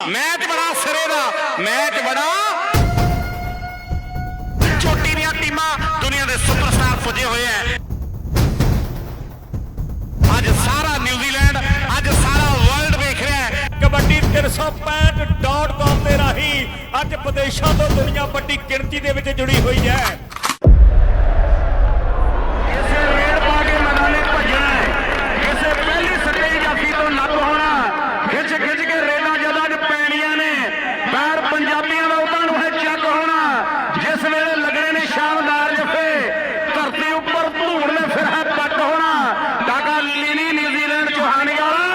Match ਬੜਾ ਸਿਰੇ ਦਾ, match ਬੜਾ ਛੋਟੀ ਦੀਆਂ ਟੀਮਾਂ ਦੁਨੀਆ ਦੇ ਸੁਪਰਸਟਾਰ ਪੁੱਜੇ ਹੋਏ ਐ। ਅੱਜ ਸਾਰਾ ਨਿਊਜ਼ੀਲੈਂਡ, ਅੱਜ ਸਾਰਾ ਵਰਲਡ ਵੇਖ ਰਿਹਾ ਹੈ ਕਬੱਡੀ 365.com ਦੇ ਰਾਹੀਂ ਅੱਜ ਵਿਦੇਸ਼ਾਂ ਤੋਂ ਦੁਨੀਆ ਵੱਡੀ ਗਿਣਤੀ ਦੇ ਵਿੱਚ ਜੁੜੀ ਹੋਈ ਹੈ ਕਿਸੇ ਰੇਡ ਪਾ ਕੇ ਮੈਦਾਨੇ ਭੱਜਣਾ ਹੈ ਕਿਸੇ ਪਹਿਲੀ ਸੱਟੇ ਜਾਫੀ ਤੋਂ ਨੱਪ ਹੋਣਾ ਖਿੱਚ ਖਿੱਚ ਕੇ ਰੇਡਾਂ ਜਦਾਂ ਚ ਪੈਣੀਆਂ ਨੇ ਪੈਰ ਪੰਜਾਬੀਆਂ ਦਾ ਉਦਾਂ ਨੂੰ ਹੈ ਚੱਕ ਹੋਣਾ ਜਿਸ ਵੇਲੇ ਲੱਗਣੇ ਨੇ ਸ਼ਾਨਦਾਰ ਜਫੇ ਧਰਤੀ ਉੱਪਰ ਧੂੜ ਨੇ ਫਿਰ ਹੈ ਪੱਟ ਹੋਣਾ ਟਾਕਾ ਲੀਨੀ ਨਿਊਜ਼ੀਲੈਂਡ ਚੋਹਾਨੀ ਵਾਲਾ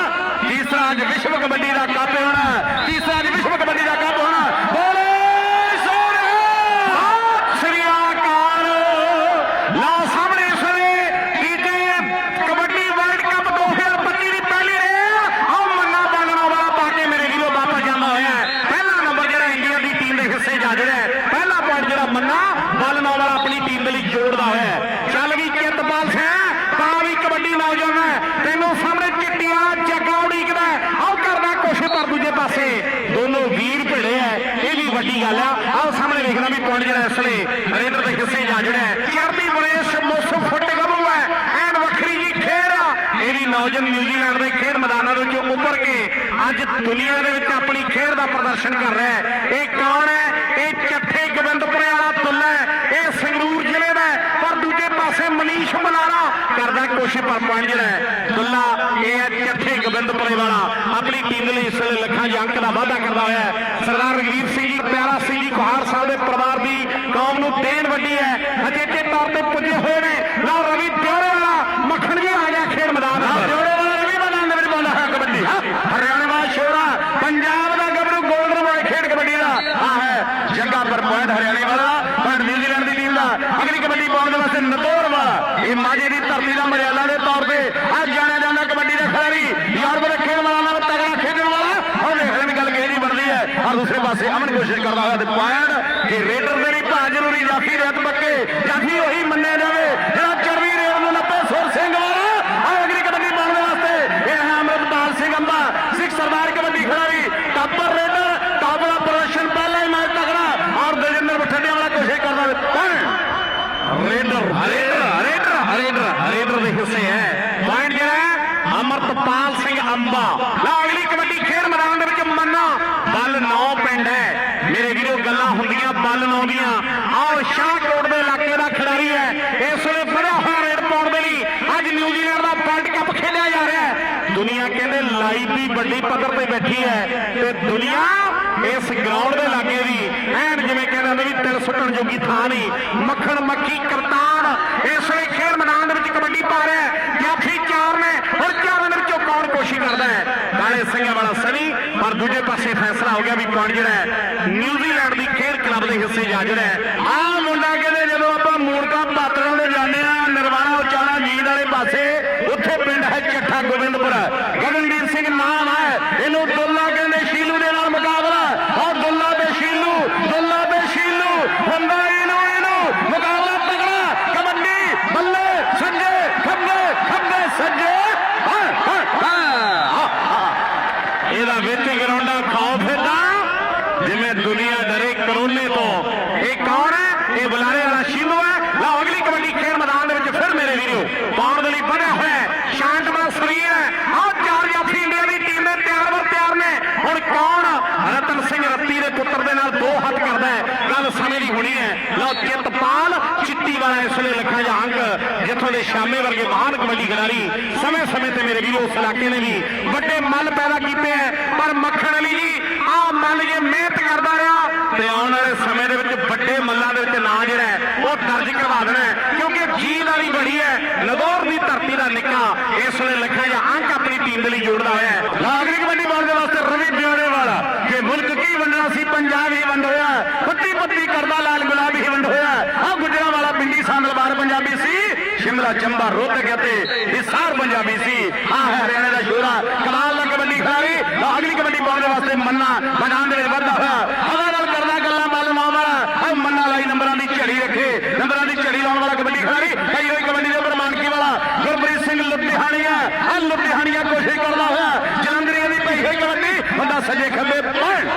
ਤੀਸਰਾ ਅੱਜ ਵਿਸ਼ਵ ਕਬੱਡੀ ਦਾ ਕੱਪ ਹੋਣਾ ਤੀਸਰਾ ਅੱਜ ਵਿਸ਼ਵ ਕਬੱਡੀ ਦਾ ਕੱਪ ਹੋਣਾ ਬੋਲੇ ਸੋਹਣੇ ਸਤਿ ਸ੍ਰੀ ਅਕਾਲ ਲਓ ਸਾਹਮਣੇ ਇਸ ਵੇਲੇ ਤੀਜੇ ਕਬੱਡੀ ਵਰਲਡ ਕੱਪ 2025 ਦੀ ਪਹਿਲੀ ਰੇਡ ਆਹ ਮੰਨਾ ਬਾਲਣਾ ਵਾਲਾ ਪਾ ਕੇ ਮੇਰੇ ਵੀਰੋ ਵਾਪਸ ਜਾਂਦਾ ਹੋਇਆ ਹੈ। ਪਹਿਲਾ ਨੰਬਰ ਜਿਹੜਾ ਇੰਡੀਆ ਦੀ ਟੀਮ ਦੇ ਹਿੱਸੇ ਜਾ ਜਿਹੜਾ ਹੈ ਪਹਿਲਾ ਪੁਆਇੰਟ ਜਿਹੜਾ ਮੰਨਾ ਬਾਲਣਾ ਵਾਲਾ ਆਪਣੀ ਟੀਮ ਦੇ ਲਈ ਜੋੜਦਾ ਹੋਇਆ ਹੈ। ਚੱਲ ਵੀ ਚਿੱਤਪਾਲ ਸਿੰਘ ਤਾਂ ਵੀ ਕਬੱਡੀ ਨੌਜਵਾਨ ਹੈ ਤੈਨੂੰ ਸਾਹਮਣੇ ਚਿੱਟੀਆਂ ਜੱਗਾ ਉਡੀਕਦਾ ਹੈ। ਆਓ ਕਰਦਾ ਕੋਸ਼ਿਸ਼ ਪਰ ਦੂਜੇ ਪਾਸੇ ਦੋਨੋਂ ਵੀਰ ਭਿੜੇ ਐ ਇਹ ਵੀ ਵੱਡੀ ਗੱਲ ਆ ਆਓ ਸਾਹਮਣੇ ਵੇਖਣਾ ਵੀ ਪੁਆਇੰਟ ਜਿਹੜਾ ਇਸ ਵੇਲੇ ਰੇਡਰ ਦੇ ਹਿੱਸੇ ਜਾ ਜਿਹੜਾ ਹੈ ਚੜ੍ਹਦੀ ਬਣੇ ਮੌਸਮ ਫੁੱਟ ਗੱਭਰੂ ਹੈ ਐਨ ਵੱਖਰੀ ਜੀ ਖੇਡ ਆ ਇਹ ਨਿਊਜ਼ੀਲੈਂਡ ਦੇ ਖੇਡ ਮੈਦਾਨਾਂ ਵਿੱਚੋਂ ਉੱਭਰ ਕੇ ਅੱਜ ਦੁਨੀਆ ਦੇ ਵਿੱਚ ਆਪਣੀ ਖੇਡ ਦਾ ਪ੍ਰਦਰਸ਼ਨ ਕਰ ਰਿਹਾ ਹੈ। ਇਹ ਕੌਣ ਹੈ? ਇਹ ਚੱਠੇ ਗੋਬਿੰਦਪੁਰੇ ਵਾਲਾ ਦੁੱਲਾ ਇਹ ਸੰਗਰੂਰ ਜ਼ਿਲ੍ਹੇ ਦਾ ਪਰ ਦੂਜੇ ਪਾਸੇ ਮਨੀਸ਼ ਮਲਾਰਾ ਕਰਦਾ ਕੋਸ਼ਿਸ਼, ਪਰ ਪੁਆਇੰਟ ਜਿਹੜਾ ਹੈ ਦੁੱਲਾ ਇਹ ਹੈ ਚੱਠੇ ਗੋਬਿੰਦਪੁਰੇ ਵਾਲਾ। ਆਪਣੀ ਟੀਮ ਲਈ ਇਸ ਵੇਲੇ ਲੱਖਾਂ ਦੇ ਅੰਕ ਦਾ ਵਾਅਦਾ ਕਰਦਾ ਹੋਇਆ ਹੈ। ਸਰਦਾਰ ਰਗਵੀਰ ਸਿੰਘ ਜੀ, ਪਿਆਰਾ ਸਿੰਘ ਜੀ ਕੁਹਾਰ ਸਾਹਿਬ ਦੇ ਪਰਿਵਾਰ ਦੀ ਕੌਮ ਨੂੰ ਦੇਣ ਵੱਡੀ ਹੈ। ਅਜੇਤੇ ਤੌਰ ਤੇ ਪੁੱਜੇ ਹੋਏ ਨੇ ਲਓ ਰਵੀ ਦਿਓਰੇ ਵਾਲਾ ਮੱਖਣ ਜੀ ਆ ਗਿਆ ਖੇਡ ਮੈਦਾਨ ਵਿੱਚ ਦਿਓਰੇ ਵਾਲਾ ਰਵੀ ਮੈਦਾਨ ਦੇ ਵਿੱਚ ਬੋਲਦਾ ਹੈ ਕਬੱਡੀ ਹਰਿਆਣਾ ਦਾ ਸ਼ੋਰਾ ਪੰਜਾਬ ਦਾ ਗੱਭਰੂ ਗੋਲਡਨ ਬੋਏ ਖੇਡ ਕਬੱਡੀ ਦਾ ਆ ਹੈ ਜੱਗਾ ਪਰ ਪੁਆਇੰਟ ਹਰਿਆਣੇ ਵਾਲਾ ਪਰ ਨਿਊਜ਼ੀਲੈਂਡ ਦੀ ਟੀਮ ਦਾ ਅਗਲੀ ਕਬੱਡੀ ਪਾਉਣ ਦੇ ਵਾਸਤੇ ਨਤੋਰ ਵਾਲਾ ਇਹ ਮਾਝੇ ਦੀ ਧਰਤੀ ਦਾ ਮਰਿਆਦਾ ਦੇ ਤੌਰ ਤੇ ਅੱਜ ਜਾਣਿਆ ਜਾਂਦਾ ਕਬੱਡੀ ਦਾ ਖਿਡਾਰੀ ਯੂਰਪ ਦੇ ਖੇਡ ਵਾਲਾ ਨਾਲ ਤਗੜਾ ਖੇਡਣ ਵਾਲਾ ਉਹ ਦੇਖ ਲੈਣ ਗੱਲ ਕਿਹੜੀ ਬਣਦੀ ਹੈ ਔਰ ਦੂਸਰੇ ਪਾਸੇ ਅਮਨ ਕੋਸ਼ਿਸ਼ ਕਰਦਾ ਹੋਇਆ ਤੇ ਪੁਆਇੰਟ ਕਿ ਰੇਡਰ ਦੇ ਲਈ ਭਾ ਜ਼ਰੂਰੀ ਜਾਫੀ ਰੇਤ ਬੱਕੇ ਜਾਫੀ ਉਹੀ ਮੰਨਿਆ ਜਾਵੇ ਜਿਹੜਾ ਚਰਵੀ ਰੇਡ ਨੂੰ ਨੱਪੇ ਸੁਰ ਸਿੰਘ ਵਾਲਾ ਆਹ ਅਗਲੀ ਕਬੱਡੀ ਪਾਉਣ ਦੇ ਵਾਸਤੇ ਇਹ ਹੈ ਅਮਰਪਾਲ ਸਿੰਘ ਅੰਬਾ ਸਿੱਖ ਸਰਦਾਰ ਕਬੱਡੀ ਖਿਡਾਰੀ ਟੱਪਰ ਰੇਡਰ ਟਾਪ ਦਾ ਪ੍ਰਦਰਸ਼ਨ ਪਹਿਲਾ ਹੀ ਮੈਚ ਤਕੜਾ ਔਰ ਦਜਿੰਦਰ ਬਠੰਡੇ ਵਾਲਾ ਕੋਸ਼ਿਸ਼ ਕਰਦਾ point raider raider raider raider raider ਦੇ ਹਿੱਸੇ ਹੈ ਪੁਆਇੰਟ ਜਿਹੜਾ ਹੈ ਅਮਰਤਪਾਲ ਸਿੰਘ ਅਗਲੀ ਕਬੱਡੀ ਖੇਡ ਮੈਦਾਨ ਦੇ ਵਿੱਚ ਮੰਨਾ। ਬੱਲ 9 ਪਿੰਡ ਹੈ। ਮੇਰੇ ਵੀਰੋ, ਗੱਲਾਂ ਹੁੰਦੀਆਂ, ਬੱਲ 9 ਦੀਆਂ ਆਓ ਸ਼ਾਹਕੋਟ ਦੇ ਇਲਾਕੇ ਦਾ ਖਿਡਾਰੀ ਹੈ। ਇਸ ਵੇਲੇ ਬੜਾ ਹੋਇਆ ਰੇਡ ਪਾਉਣ ਦੇ ਲਈ ਅੱਜ ਨਿਊਜ਼ੀਲੈਂਡ ਦਾ ਵਰਲਡ ਕੱਪ ਖੇਡਿਆ ਜਾ ਰਿਹਾ ਹੈ। ਦੁਨੀਆ ਕਹਿੰਦੇ ਲਾਈਵ ਵੀ ਵੱਡੀ ਪੱਧਰ ਤੇ ਬੈਠੀ ਹੈ। ਤੇ ਦੁਨੀਆ ਇਸ ਗਰਾਊਂਡ ਦੇ ਲਾਗੇ ਦੀ ਐਨ ਜਿਵੇਂ ਕਹਿੰਦੇ ਹੁੰਦੇ ਵੀ ਤਿਲ ਸੁੱਟਣ ਜੋਗੀ ਥਾਂ ਨਹੀਂ। ਮੱਖਣ ਮੱਖੀ ਕਰਤਾਨ ਇਸ ਵੇਲੇ ਖੇਡ ਮੈਦਾਨ ਦੇ ਵਿੱਚ ਕਬੱਡੀ ਪਾ ਰਿਹਾ ਹੈ ਜਾਫੀ ਚਾਰ ਨੇ ਹੁਣ ਚਾਰਾਂ ਦੇ ਵਿੱਚੋਂ ਕੌਣ ਕੋਸ਼ਿਸ਼ ਕਰਦਾ ਹੈ ਕਾਲੇ ਸਿੰਘਾਂ ਵਾਲਾ ਸਨੀ ਪਰ ਦੂਜੇ ਪਾਸੇ ਫੈਸਲਾ ਹੋ ਗਿਆ ਵੀ ਕੌਣ ਜਿਹੜਾ ਨਿਊਜ਼ੀਲੈਂਡ ਦੀ ਖੇਡ ਕਲੱਬ ਦੇ ਹਿੱਸੇ ਜਾ ਜਿਹੜਾ ਹੈ। ਆਹ ਮੁੰਡਾ ਕਹਿੰਦੇ ਜਦੋਂ ਆਪਾਂ ਮੂਰਕਾ ਪਾਤਰਾਂ ਦੇ ਜਾਂਦੇ ਆ ਨਿਰਵਾਣਾ ਉਚਾਣਾ ਜੀਂਦ ਵਾਲੇ ਪਾਸੇ ਉੱਥੇ ਪਿੰਡ ਹੈ ਚੱਠਾ ਗੋਬਿੰਦਪੁਰ ਗਗਨਦੀਪ ਸਿੰਘ ਨਾਮ ਹੈ ਇਹਨੂੰ ਦੁੱਲਾ ਕਹਿੰਦੇ ਸ਼ੀਲੂ ਦੇ ਨਾਲ ਮੁਕਾਬਲਾ ਔਰ ਦੁੱਲਾ ਤੇ ਸ਼ੀਲੂ ਦੁੱਲਾ ਤੇ ਸ਼ੀਲੂ ਹੁੰਦਾ ਇਹਨੂੰ ਇਹਨੂੰ ਮੁਕਾਬਲਾ ਤਗੜਾ ਕਬੱਡੀ ਬੱਲੇ ਸੱਜੇ ਖੱਬੇ ਖੱਬੇ ਸੱਜੇ ਹਾਂ ਹਾਂ ਹਾਂ ਹਾਂ। ਇਹਦਾ ਵਿੱਚ ਗਰਾਉਂਡਾ ਖੌਫ ਇਹਦਾ ਜਿਵੇਂ ਦੁਨੀਆ ਡਰੇ ਕਰੋਨੇ ਤੋਂ ਇਹ ਕੌਣ ਹੈ ਇਹ ਬੁਲਾਰੇ ਵਾਲਾ ਸ਼ੀਲੂ ਹੈ ਲਓ ਅਗਲੀ ਕਬੱਡੀ ਖੇਡ ਮੈਦਾਨ ਦੇ ਵਿੱਚ ਫਿਰ ਮੇਰੇ ਵੀਰੋ ਪਾਉਣ ਦੇ ਲਈ ਵਧਿਆ ਹੋਇਆ ਹੈ ਸ਼ਾਂਤਮਾ ਸਰੀਰ ਹੈ ਆਹ ਚਾਰ ਜਾਫੀ ਇੰਡੀਆ ਦੀ ਟੀਮ ਦੇ ਤਿਆਰ ਵਰ ਤਿਆਰ ਨੇ ਹੁਣ ਕੌਣ ਰਤਨ ਸਿੰਘ ਰੱਤੀ ਦੇ ਪੁੱਤਰ ਦੇ ਨਾਲ ਦੋ ਹੱਥ ਕਰਦਾ ਹੈ ਗੱਲ ਸਮੇਂ ਦੀ ਹੋਣੀ ਹੈ ਲਓ ਚਿੱਤਪਾਲ ਚਿੱਟੀ ਵੇਲੇ ਲੱਖਾਂ ਜਾਂ ਅੰਕ ਜਿੱਥੋਂ ਦੇ ਸ਼ਾਮੇ ਵਰਗੇ ਮਹਾਨ ਕਬੱਡੀ ਖਿਡਾਰੀ ਸਮੇਂ ਸਮੇਂ ਤੇ ਮੇਰੇ ਵੀਰੋ, ਉਸ ਇਲਾਕੇ ਨੇ ਵੀ ਵੱਡੇ ਮੱਲ ਪੈਦਾ ਕੀਤੇ ਹੈ। ਪਰ ਮੱਖਣ ਅਲੀ ਜੀ, ਆਹ ਮੱਲ ਜੇ ਮਿਹਨਤ ਕਰਦਾ ਰਿਹਾ, ਤੇ ਆਉਣ ਵਾਲੇ ਸਮੇਂ ਦੇ ਵਿੱਚ ਵੱਡੇ ਮੱਲਾਂ ਦੇ ਵਿੱਚ ਨਾਂ ਜਿਹੜਾ ਉਹ ਦਰਜ ਕਰਵਾ ਦੇਣਾ ਕਿਉਂਕਿ ਜੀਲ ਵਾਲੀ ਬੜੀ ਹੈ, ਨਗੌਰ ਦੀ ਧਰਤੀ ਦਾ ਨਿੱਕਾ, ਇਸ ਵੇਲੇ ਲੱਖਾਂ ਜਾਂ ਅੰਕ ਆਪਣੀ ਟੀਮ ਦੇ ਲਈ ਜੋੜਦਾ ਹੋਇਆ ਹੈ। ਨਾਗਰਿਕ ਕਬੱਡੀ ਬਾਲ ਦੇ ਵਾਸਤੇ ਰਵੀ ਬਿਆੜੇ ਵਾਲਾ ਕਿ ਮੁਲਕ ਕੀ ਵੰਡਣਾ ਸੀ, ਪੰਜਾਬ ਹੀ ਵੰਡ ਹੋਇਆ ਪੱਤੀ ਪੱਤੀ ਕਰਦਾ ਲਾਲ ਗੁਲਾਬੀ ਹੀ ਵੰਡ ਹੋਇਆ ਆ ਗੁਜਰਾਂ ਵਾਲਾ ਪਿੰਡੀ ਸਾਂਦਲਬਾਰ ਪੰਜਾਬੀ ਸੀ ਸ਼ਿਮਲਾ ਚੰਬਾ ਰੋਹਤਕ ਅਤੇ ਹਿਸਾਰ ਪੰਜਾਬੀ ਸੀ। ਆ ਹੈ ਦਾ ਸ਼ੋਰਾ। ਕਮਾਲ ਦਾ ਕਬੱਡੀ ਖਿਡਾਰੀ। ਆਹ ਅਗਲੀ ਕਬੱਡੀ ਪਾਉਣ ਦੇ ਵਾਸਤੇ ਮੰਨਾ। ਮੈਦਾਨ ਦੇ ਵਿੱਚ ਵੱਧਦਾ ਹੋਇਆ ਹਵਾ ਨਾਲ ਕਰਦਾ ਗੱਲਾਂ ਮੱਲ ਮਾਂ ਵਾਲਾ ਆ ਮੰਨਾ ਲਾਈ ਨੰਬਰਾਂ ਦੀ ਝੜੀ ਰੱਖੇ ਨੰਬਰਾਂ ਦੀ ਝੜੀ ਲਾਉਣ ਵਾਲਾ ਕਬੱਡੀ ਖਿਡਾਰੀ ਕਈ ਹੋਈ ਕਬੱਡੀ ਦੇ ਉੱਪਰ ਮਾਨਕੀ ਵਾਲਾ ਗੁਰਪ੍ਰੀਤ ਸਿੰਘ ਲੁਧਿਆਣੀਆ ਆ ਲੁਧਿਆਣੀਆ ਕੋਸ਼ਿਸ਼ ਕਰਦਾ ਹੋਇਆ ਜਲੰਧਰੀਆਂ ਦੀ ਪਈ ਹੋਈ ਕਬੱਡੀ ਬੰਦਾ ਸੱਜੇ ਖੱਬੇ ਪੁਆਇੰਟ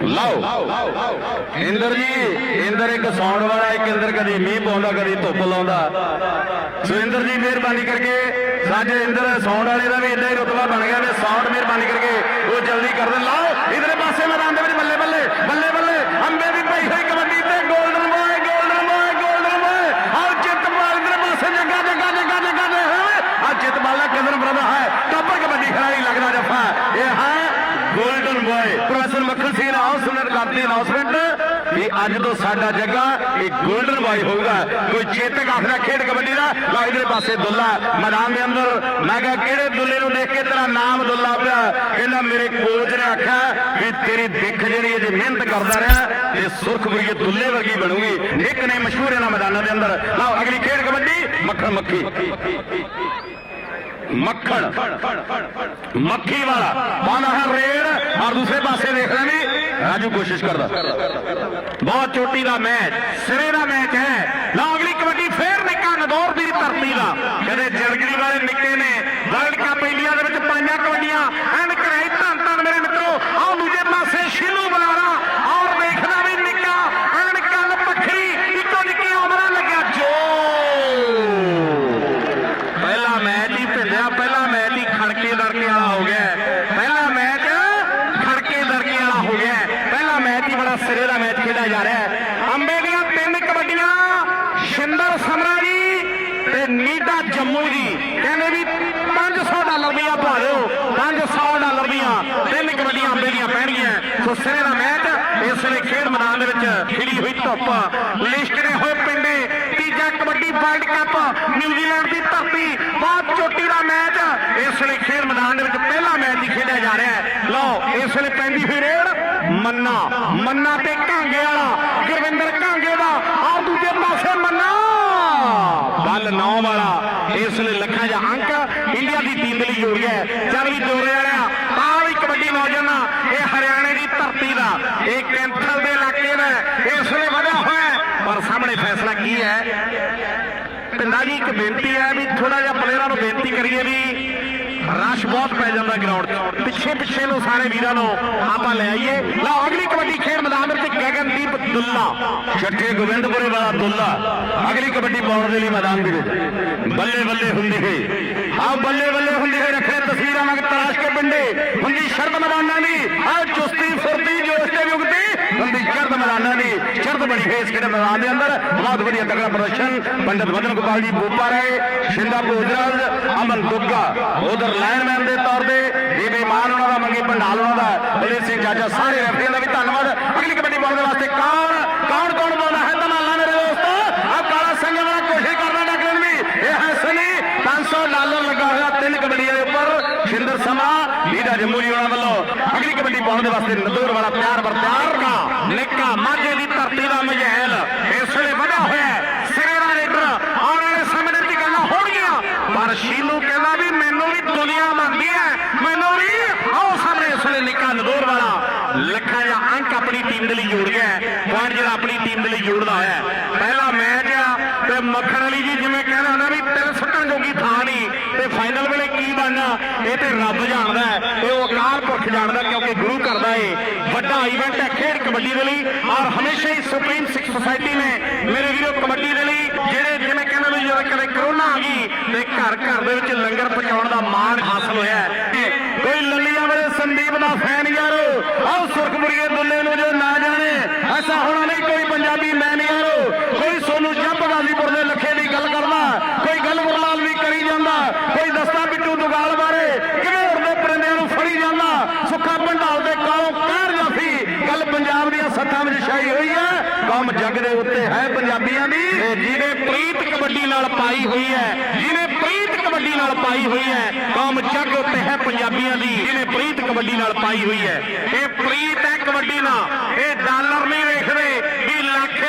ਲਓ। ਇੰਦਰ ਜੀ, ਇੰਦਰ ਇੱਕ ਸੌਣ ਵਾਲਾ, ਇੱਕ ਇੰਦਰ ਕਦੀ ਮੀਂਹ ਪਾਉਂਦਾ, ਕਦੀ ਧੁੱਪ ਲਾਉਂਦਾ। ਸੋ ਇੰਦਰ ਜੀ, ਮਿਹਰਬਾਨੀ ਕਰਕੇ ਸਾਡੇ ਇੰਦਰ ਸੌਣ ਵਾਲੇ ਦਾ ਵੀ ਇਦਾਂ ਹੀ ਰੁਤਬਾ ਬਣ ਗਿਆ ਤੇ ਸੌਣ ਮਿਹਰਬਾਨੀ ਕਰਕੇ ਉਹ ਜਲਦੀ ਕਰ ਦੇਣ। ਲਓ। ਅੱਜ ਤੋਂ ਸਾਡਾ ਜੱਗਾ ਇਹ ਗੋਲਡਨ ਬॉय ਹੋਊਗਾ। ਕੋਈ ਚੇਤਕ ਆਖਦਾ ਖੇਡ ਕਬੱਡੀ ਦਾ? ਲਓ ਇਧਰੇ ਪਾਸੇ ਦੁੱਲਾ ਮੈਦਾਨ ਦੇ ਅੰਦਰ। ਮੈਂ ਕਿਹਾ, ਕਿਹੜੇ ਦੁੱਲੇ ਨੂੰ ਦੇਖ ਕੇ ਤੇਰਾ ਨਾਮ ਦੁੱਲਾ ਪਿਆ? ਕਹਿੰਦਾ, ਮੇਰੇ ਕੋਚ ਨੇ ਆਖਿਆ ਵੀ ਤੇਰੀ ਦਿੱਖ ਜਿਹੜੀ ਇਹ ਜੇ ਮਿਹਨਤ ਕਰਦਾ ਰਿਹਾ, ਤੇ ਸੁਰਖਪੁਰੀਏ ਦੁੱਲੇ ਵਰਗੀ ਬਣੂਗੀ। ਇੱਕ ਨੇ ਮਸ਼ਹੂਰ ਇਹਨਾਂ ਮੈਦਾਨਾਂ ਦੇ ਅੰਦਰ। ਲਓ, ਅਗਲੀ ਖੇਡ ਕਬੱਡੀ, ਮੱਖਣ ਮੱਖੀ। ਮੱਖਣ। ਮੱਖੀ ਵਾਲਾ। ਪਾਉਂਦਾ ਹੈ ਰੇਡ। ਔਰ ਦੂਸਰੇ ਪਾਸੇ ਦੇਖ ਰਹੇ ਨੇ ਰਾਜੂ ਕੋਸ਼ਿਸ਼ ਕਰਦਾ। ਬਹੁਤ ਚੋਟੀ ਦਾ ਮੈਚ ਸਿਰੇ ਦਾ ਮੈਚ ਹੈ ਲਓ ਅਗਲੀ ਕਬੱਡੀ ਫੇਰ ਨਿੱਕਾ ਨਦੌਰ ਦੀ ਧਰਤੀ ਦਾ ਕਹਿੰਦੇ ਜਲਗੜੀ ਵਾਲੇ ਨਿੱਕੇ ਨੇ ਵਰਲਡ ਕੱਪ ਇੰਡੀਆ ਦੇ ਵਿੱਚ ਪਾਈਆਂ ਕਬੱਡੀਆਂ ਐਨ ਕਰਾਈ ਧੰਨ ਧੰਨ ਮੇਰੇ ਮਿੱਤਰੋ ਆਓ ਦੂਜੇ ਪਾਸੇ ਸ਼ਿਲੂ ਬਲਾਰਾ ਔਰ ਦੇਖਦਾ ਵੀ ਨਿੱਕਾ ਐਨ ਕੰਨ ਪੱਖਰੀ ਇੱਕੋ ਨਿੱਕੀ ਉਮਰਾਂ ਲੱਗਿਆ ਜੋ ਪਹਿਲਾ ਮੈਚ ਹੀ ਭਿੰਦਿਆ ਪਹਿਲਾ ਮੈਚ ਹੀ ਖੜਕੇ ਦੜਕੇ ਵਾਲਾ ਹੋ ਗਿਆ ਹੈ। ਪਹਿਲਾ ਮੈਚ ਖੜਕੇ ਦੜਕੇ ਵਾਲਾ ਹੋ ਗਿਆ ਹੈ। ਪਹਿਲਾ ਮੈਚ ਹੀ ਬੜਾ ਸਿਰੇ ਦਾ ਮੈਚ ਖੇਡਿਆ ਜਾ ਰਿਹਾ ਹੈ ਅੰਬੇ ਦੀਆਂ ਤਿੰਨ ਕਬੱਡੀਆਂ ਸ਼ਿੰਦਰ ਸਮਰਾ ਜੀ ਤੇ ਨੀਡਾ ਜੰਮੂ ਜੀ ਕਹਿੰਦੇ ਵੀ 500 ਡਾਲਰ ਦੀਆਂ ਪਾ ਦਿਓ 500 ਡਾਲਰ ਦੀਆਂ ਤਿੰਨ ਕਬੱਡੀਆਂ ਅੰਬੇ ਦੀਆਂ ਪੈਣਗੀਆਂ ਸੋ ਸਿਰੇ ਦਾ ਮੈਚ ਇਸ ਵੇਲੇ ਖੇਡ ਮੈਦਾਨ ਦੇ ਵਿੱਚ ਖਿੜੀ ਹੋਈ ਧੁੱਪ ਲਿਸ਼ਕਦੇ ਹੋਏ ਪਿੰਡੇ ਤੀਜਾ kabaddi world cup New Zealand ਦੀ ਧਰਤੀ ਬਹੁਤ ਚੋਟੀ ਦਾ ਮੈਚ ਇਸ ਵੇਲੇ ਖੇਡ ਮੈਦਾਨ ਦੇ ਵਿੱਚ ਪਹਿਲਾ ਮੈਚ ਹੀ ਖੇਡਿਆ ਜਾ ਰਿਹਾ ਹੈ। ਲਓ, ਇਸ ਵੇਲੇ ਪੈਂਦੀ ਹੋਈ ਰੇਡ, ਮੰਨਾ। ਮੰਨਾ ਤੇ ਕਾਂਗੇ ਵਾਲਾ, ਗੁਰਵਿੰਦਰ ਕਾਂਗੇ ਦਾ ਔਰ ਦੂਜੇ ਪਾਸੇ ਮੰਨਾ। ਬੱਲ 9 ਵਾਲਾ, ਇਸ ਵੇਲੇ ਲੱਖਾਂ ਦਾ ਅੰਕ, ਇੰਡੀਆ ਦੀ ਟੀਮ ਲਈ ਜੋੜ ਹੈ। ਚੱਲ ਵੀ ਜੋੜੇ ਵਾਲਿਆ ਤਾਂ ਵੀ ਕਬੱਡੀ ਨੌਜਵਾਨ ਇਹ ਹਰਿਆਣੇ ਦੀ ਧਰਤੀ ਦਾ, ਇਹ ਕੈਂਥਲ ਦੇ ਇਲਾਕੇ ਦਾ ਇਸ ਵੇਲੇ ਵਧਿਆ ਹੋਇਆ ਪਰ ਸਾਹਮਣੇ ਫੈਸਲਾ ਕੀ ਹੈ? ਪਿੰਡਾ ਜੀ ਇੱਕ ਬੇਨਤੀ ਹੈ ਵੀ ਥੋੜਾ ਜਿਹਾ ਪਲੇਅਰਾਂ ਨੂੰ ਬੇਨਤੀ ਕਰੀਏ ਵੀ ਰਸ਼ ਬਹੁਤ ਪੈ ਜਾਂਦਾ ਗਰਾਊਂਡ 'ਚ। ਪਿੱਛੇ ਪਿੱਛੇ ਨੂੰ ਸਾਰੇ ਵੀਰਾਂ ਨੂੰ ਆਪਾਂ ਲੈ ਆਈਏ। ਲਓ, ਅਗਲੀ ਕਬੱਡੀ ਖੇਡ ਮੈਦਾਨ ਵਿੱਚ ਗਗਨਦੀਪ ਦੁੱਲਾ। ਛੱਠੇ ਗੋਬਿੰਦਪੁਰੇ ਵਾਲਾ ਦੁੱਲਾ। ਅਗਲੀ ਕਬੱਡੀ ਪਾਉਣ ਦੇ ਲਈ ਮੈਦਾਨ ਦੇ ਵਿੱਚ। ਬੱਲੇ ਬੱਲੇ ਹੁੰਦੀ ਹੋਈ। ਆ ਬੱਲੇ ਬੱਲੇ ਹੁੰਦੀ ਹੋਈ ਰੱਖੇ ਤਸਵੀਰਾਂ ਵਾਂਗ ਤਰਾਸ਼ ਕੇ ਪਿੰਡੇ। ਹੁੰਦੀ ਸ਼ਰਤ ਮੈਦਾਨਾਂ ਦੀ। ਆ ਚੁਸਤੀ ਫੁਰਤੀ ਜੋਸ਼ ਤੇ ਯੁਕਤੀ ਹੁੰਦੀ ਸ਼ਰਤ ਮੈਦਾਨਾਂ ਦੀ ਸ਼ਰਤ ਬਣੀ ਹੋਈ ਖੇਡ ਮੈਦਾਨ ਦੇ ਅੰਦਰ। ਬਹੁਤ ਵਧੀਆ ਤਗੜਾ ਪ੍ਰਦਰਸ਼ਨ। ਪੰਡਤ ਮਦਨ ਗੋਪਾਲ ਜੀ ਬੂਪਾ ਰਹੇ। ਸ਼ਿੰਦਾ ਭੋਜਰਾਜ, ਅਮਨ ਦੁੱਗਾ ਉਧਰ ਲਾਇਨਮੈਨ ਦੇ ਤੌਰ ਤੇ, ਬੀਬੀ ਮਾਨ ਉਹਨਾਂ ਦਾ, ਮੰਗੀ ਪੰਡਾਲ ਉਹਨਾਂ ਦਾ ਬਲੇ ਸਿੰਘ ਜਾਜਾ ਸਾਰੇ ਰੈਫਰੀਆਂ ਦਾ ਵੀ ਧੰਨਵਾਦ। ਅਗਲੀ ਕਬੱਡੀ ਪਾਉਣ ਦੇ ਵਾਸਤੇ ਕੌਣ ਕੌਣ ਕੌਣ ਬੋਲਦਾ ਹੈ? ਧਮਾਲਾ ਮੇਰੇ ਦੋਸਤੋ ਆ ਕਾਲਾ ਸਿੰਘ ਵਾਲਾ ਕੋਸ਼ਿਸ਼ ਕਰਨਾ ਡਾਕਟਰ ਵੀ। ਇਹ ਹੈ ਸਨੀ 500 ਡਾਲਰ ਲੱਗਾ ਹੋਇਆ ਤਿੰਨ ਕਬੱਡੀਆਂ ਦੇ ਉੱਪਰ। ਸ਼ਿੰਦਰ ਸਮਾ ਲੀਡਾ ਜੰਮੂਰੀ ਉਹਨਾਂ ਵੱਲੋਂ ਅਗਲੀ ਦੇ ਵਾਸਤੇ ਨਦੂਰ ਵਾਲਾ ਪਿਆਰ ਵਰ ਪਿਆਰ ਦਾ ਨਿੱਕਾ ਮਾਝੇ ਦੀ ਧਰਤੀ ਦਾ ਮਜਹਿਲ ਇਸ ਵੇਲੇ ਵਧਿਆ ਹੋਇਆ ਸਿਰੇ ਦਾ ਲੀਡਰ ਆਉਣ ਵਾਲੇ ਸਮੇਂ ਦੇ ਗੱਲਾਂ ਹੋਣਗੀਆਂ। ਪਰ ਸ਼ੀਲੂ ਕਹਿੰਦਾ ਵੀ ਮੈਨੂੰ ਵੀ ਦੁਨੀਆ ਮੰਨਦੀ ਹੈ। ਮੈਨੂੰ ਵੀ ਆਓ ਸਾਹਮਣੇ ਇਸ ਵੇਲੇ ਨਿੱਕਾ ਨਦੂਰ ਵਾਲਾ। ਲੱਖਾਂ ਦਾ ਅੰਕ ਆਪਣੀ ਟੀਮ ਦੇ ਲਈ ਜੋੜ ਗਿਆ ਪੁਆਇੰਟ ਜਿਹੜਾ ਆਪਣੀ ਟੀਮ ਦੇ ਲਈ ਜੋੜਦਾ ਹੋਇਆ ਹੈ। ਪਹਿਲਾ ਮੈਚ ਆ ਤੇ ਮੱਖਣ ਵਾਲੀ ਜੀ ਜਿਵੇਂ ਕਹਿੰਦਾ ਹੁੰਦਾ ਵੀ ਤਿਲ ਸੁੱਟਣ ਜੋਗੀ ਥਾਂ ਨਹੀਂ ਤੇ ਫਾਈਨਲ ਵੇਲੇ ਕੀ ਬਣਨਾ ਇਹ ਤੇ ਰੱਬ ਜਾਣਦਾ ਹੈ, ਇਹ ਉਹ ਅਕਾਲ ਪੁਰਖ ਜਾਣਦਾ ਕਿਉਂਕਿ ਗੁਰੂ ਕਰਦਾ ਏ। ਵੱਡਾ ਇਵੈਂਟ ਹੈ ਖੇਡ ਕਬੱਡੀ ਦੇ ਲਈ ਔਰ ਹਮੇਸ਼ਾ ਹੀ ਸੁਪਰੀਮ ਸਿੱਖ ਸੁਸਾਇਟੀ ਨੇ ਮੇਰੇ ਵੀਰੋ ਕਬੱਡੀ ਦੇ ਲਈ ਜਿਹੜੇ ਜਿਵੇਂ ਕਹਿੰਦੇ ਨੇ ਜਦੋਂ ਕਦੇ ਕਰੋਨਾ ਆ ਗਈ ਤੇ ਘਰ ਘਰ ਦੇ ਵਿੱਚ ਲੰਗਰ ਪਹੁੰਚਾਉਣ ਦਾ ਮਾਣ ਹਾਸਲ ਹੋਇਆ ਹੈ। ਕੋਈ ਲੱਲੀਆਂ ਵਾਲੇ ਸੰਦੀਪ ਦਾ ਫੈਨ ਯਾਰੋ, ਆਹ ਸੁਰਖਪੁਰੀਏ ਦੁੱਲੇ ਨੂੰ ਜੋ ਨਾ ਜਾਣੇ ਐਸਾ ਹੋਣਾ ਨਹੀਂ ਕੋਈ ਪੰਜਾਬੀ ਮੈਨ ਯਾਰੋ ਕੋਈ ਸੋਨੂੰ ਜੰਪ ਗਾਜ਼ੀਪੁਰ ਦੇ ਲੱਖੇ ਦੀ ਗੱਲ ਕਰਦਾ ਕੋਈ ਗੱਲ ਗੁਰਲਾਲ ਵੀ ਕਰੀ ਜਾਂਦਾ ਕੋਈ ਦਸਤਾ ਬਿੱਟੂ ਦੁਗਾਲ ਬਾਰੇ ਕਿਵੇਂ ਉੜਦੇ ਪਰਿੰਦਿਆਂ ਨੂੰ ਫੜੀ ਜਾਂਦਾ ਸੁੱਖਾ ਭੰਡਾਲ ਦੇ ਕਾਲੋਂ ਕਹਿਰ ਜਾਫੀ ਗੱਲ ਪੰਜਾਬ ਦੀਆਂ ਸੱਥਾਂ ਵਿੱਚ ਛਾਈ ਹੋਈ ਹੈ ਕੌਮ ਜੱਗ ਦੇ ਉੱਤੇ ਹੈ ਪੰਜਾਬੀਆਂ ਦੀ ਤੇ ਜਿਹਨੇ ਪ੍ਰੀਤ ਕਬੱਡੀ ਨਾਲ ਪਾਈ ਹੋਈ ਹੈ। ਜਿਹਨੇ ਪ੍ਰੀਤ ਕਬੱਡੀ ਨਾਲ ਪਾਈ ਹੋਈ ਹੈ, ਕੌਮ ਜੱਗ ਉੱਤੇ ਹੈ ਪੰਜਾਬੀਆਂ ਦੀ, ਜਿਹਨੇ ਪ੍ਰੀਤ ਕਬੱਡੀ ਨਾਲ ਪਾਈ ਹੋਈ ਹੈ। ਇਹ ਪ੍ਰੀਤ ਹੈ ਕਬੱਡੀ ਨਾਲ। ਇਹ ਡਾਲਰ ਨਹੀਂ ਵੇਖਦੇ ਵੀ ਲੱਖ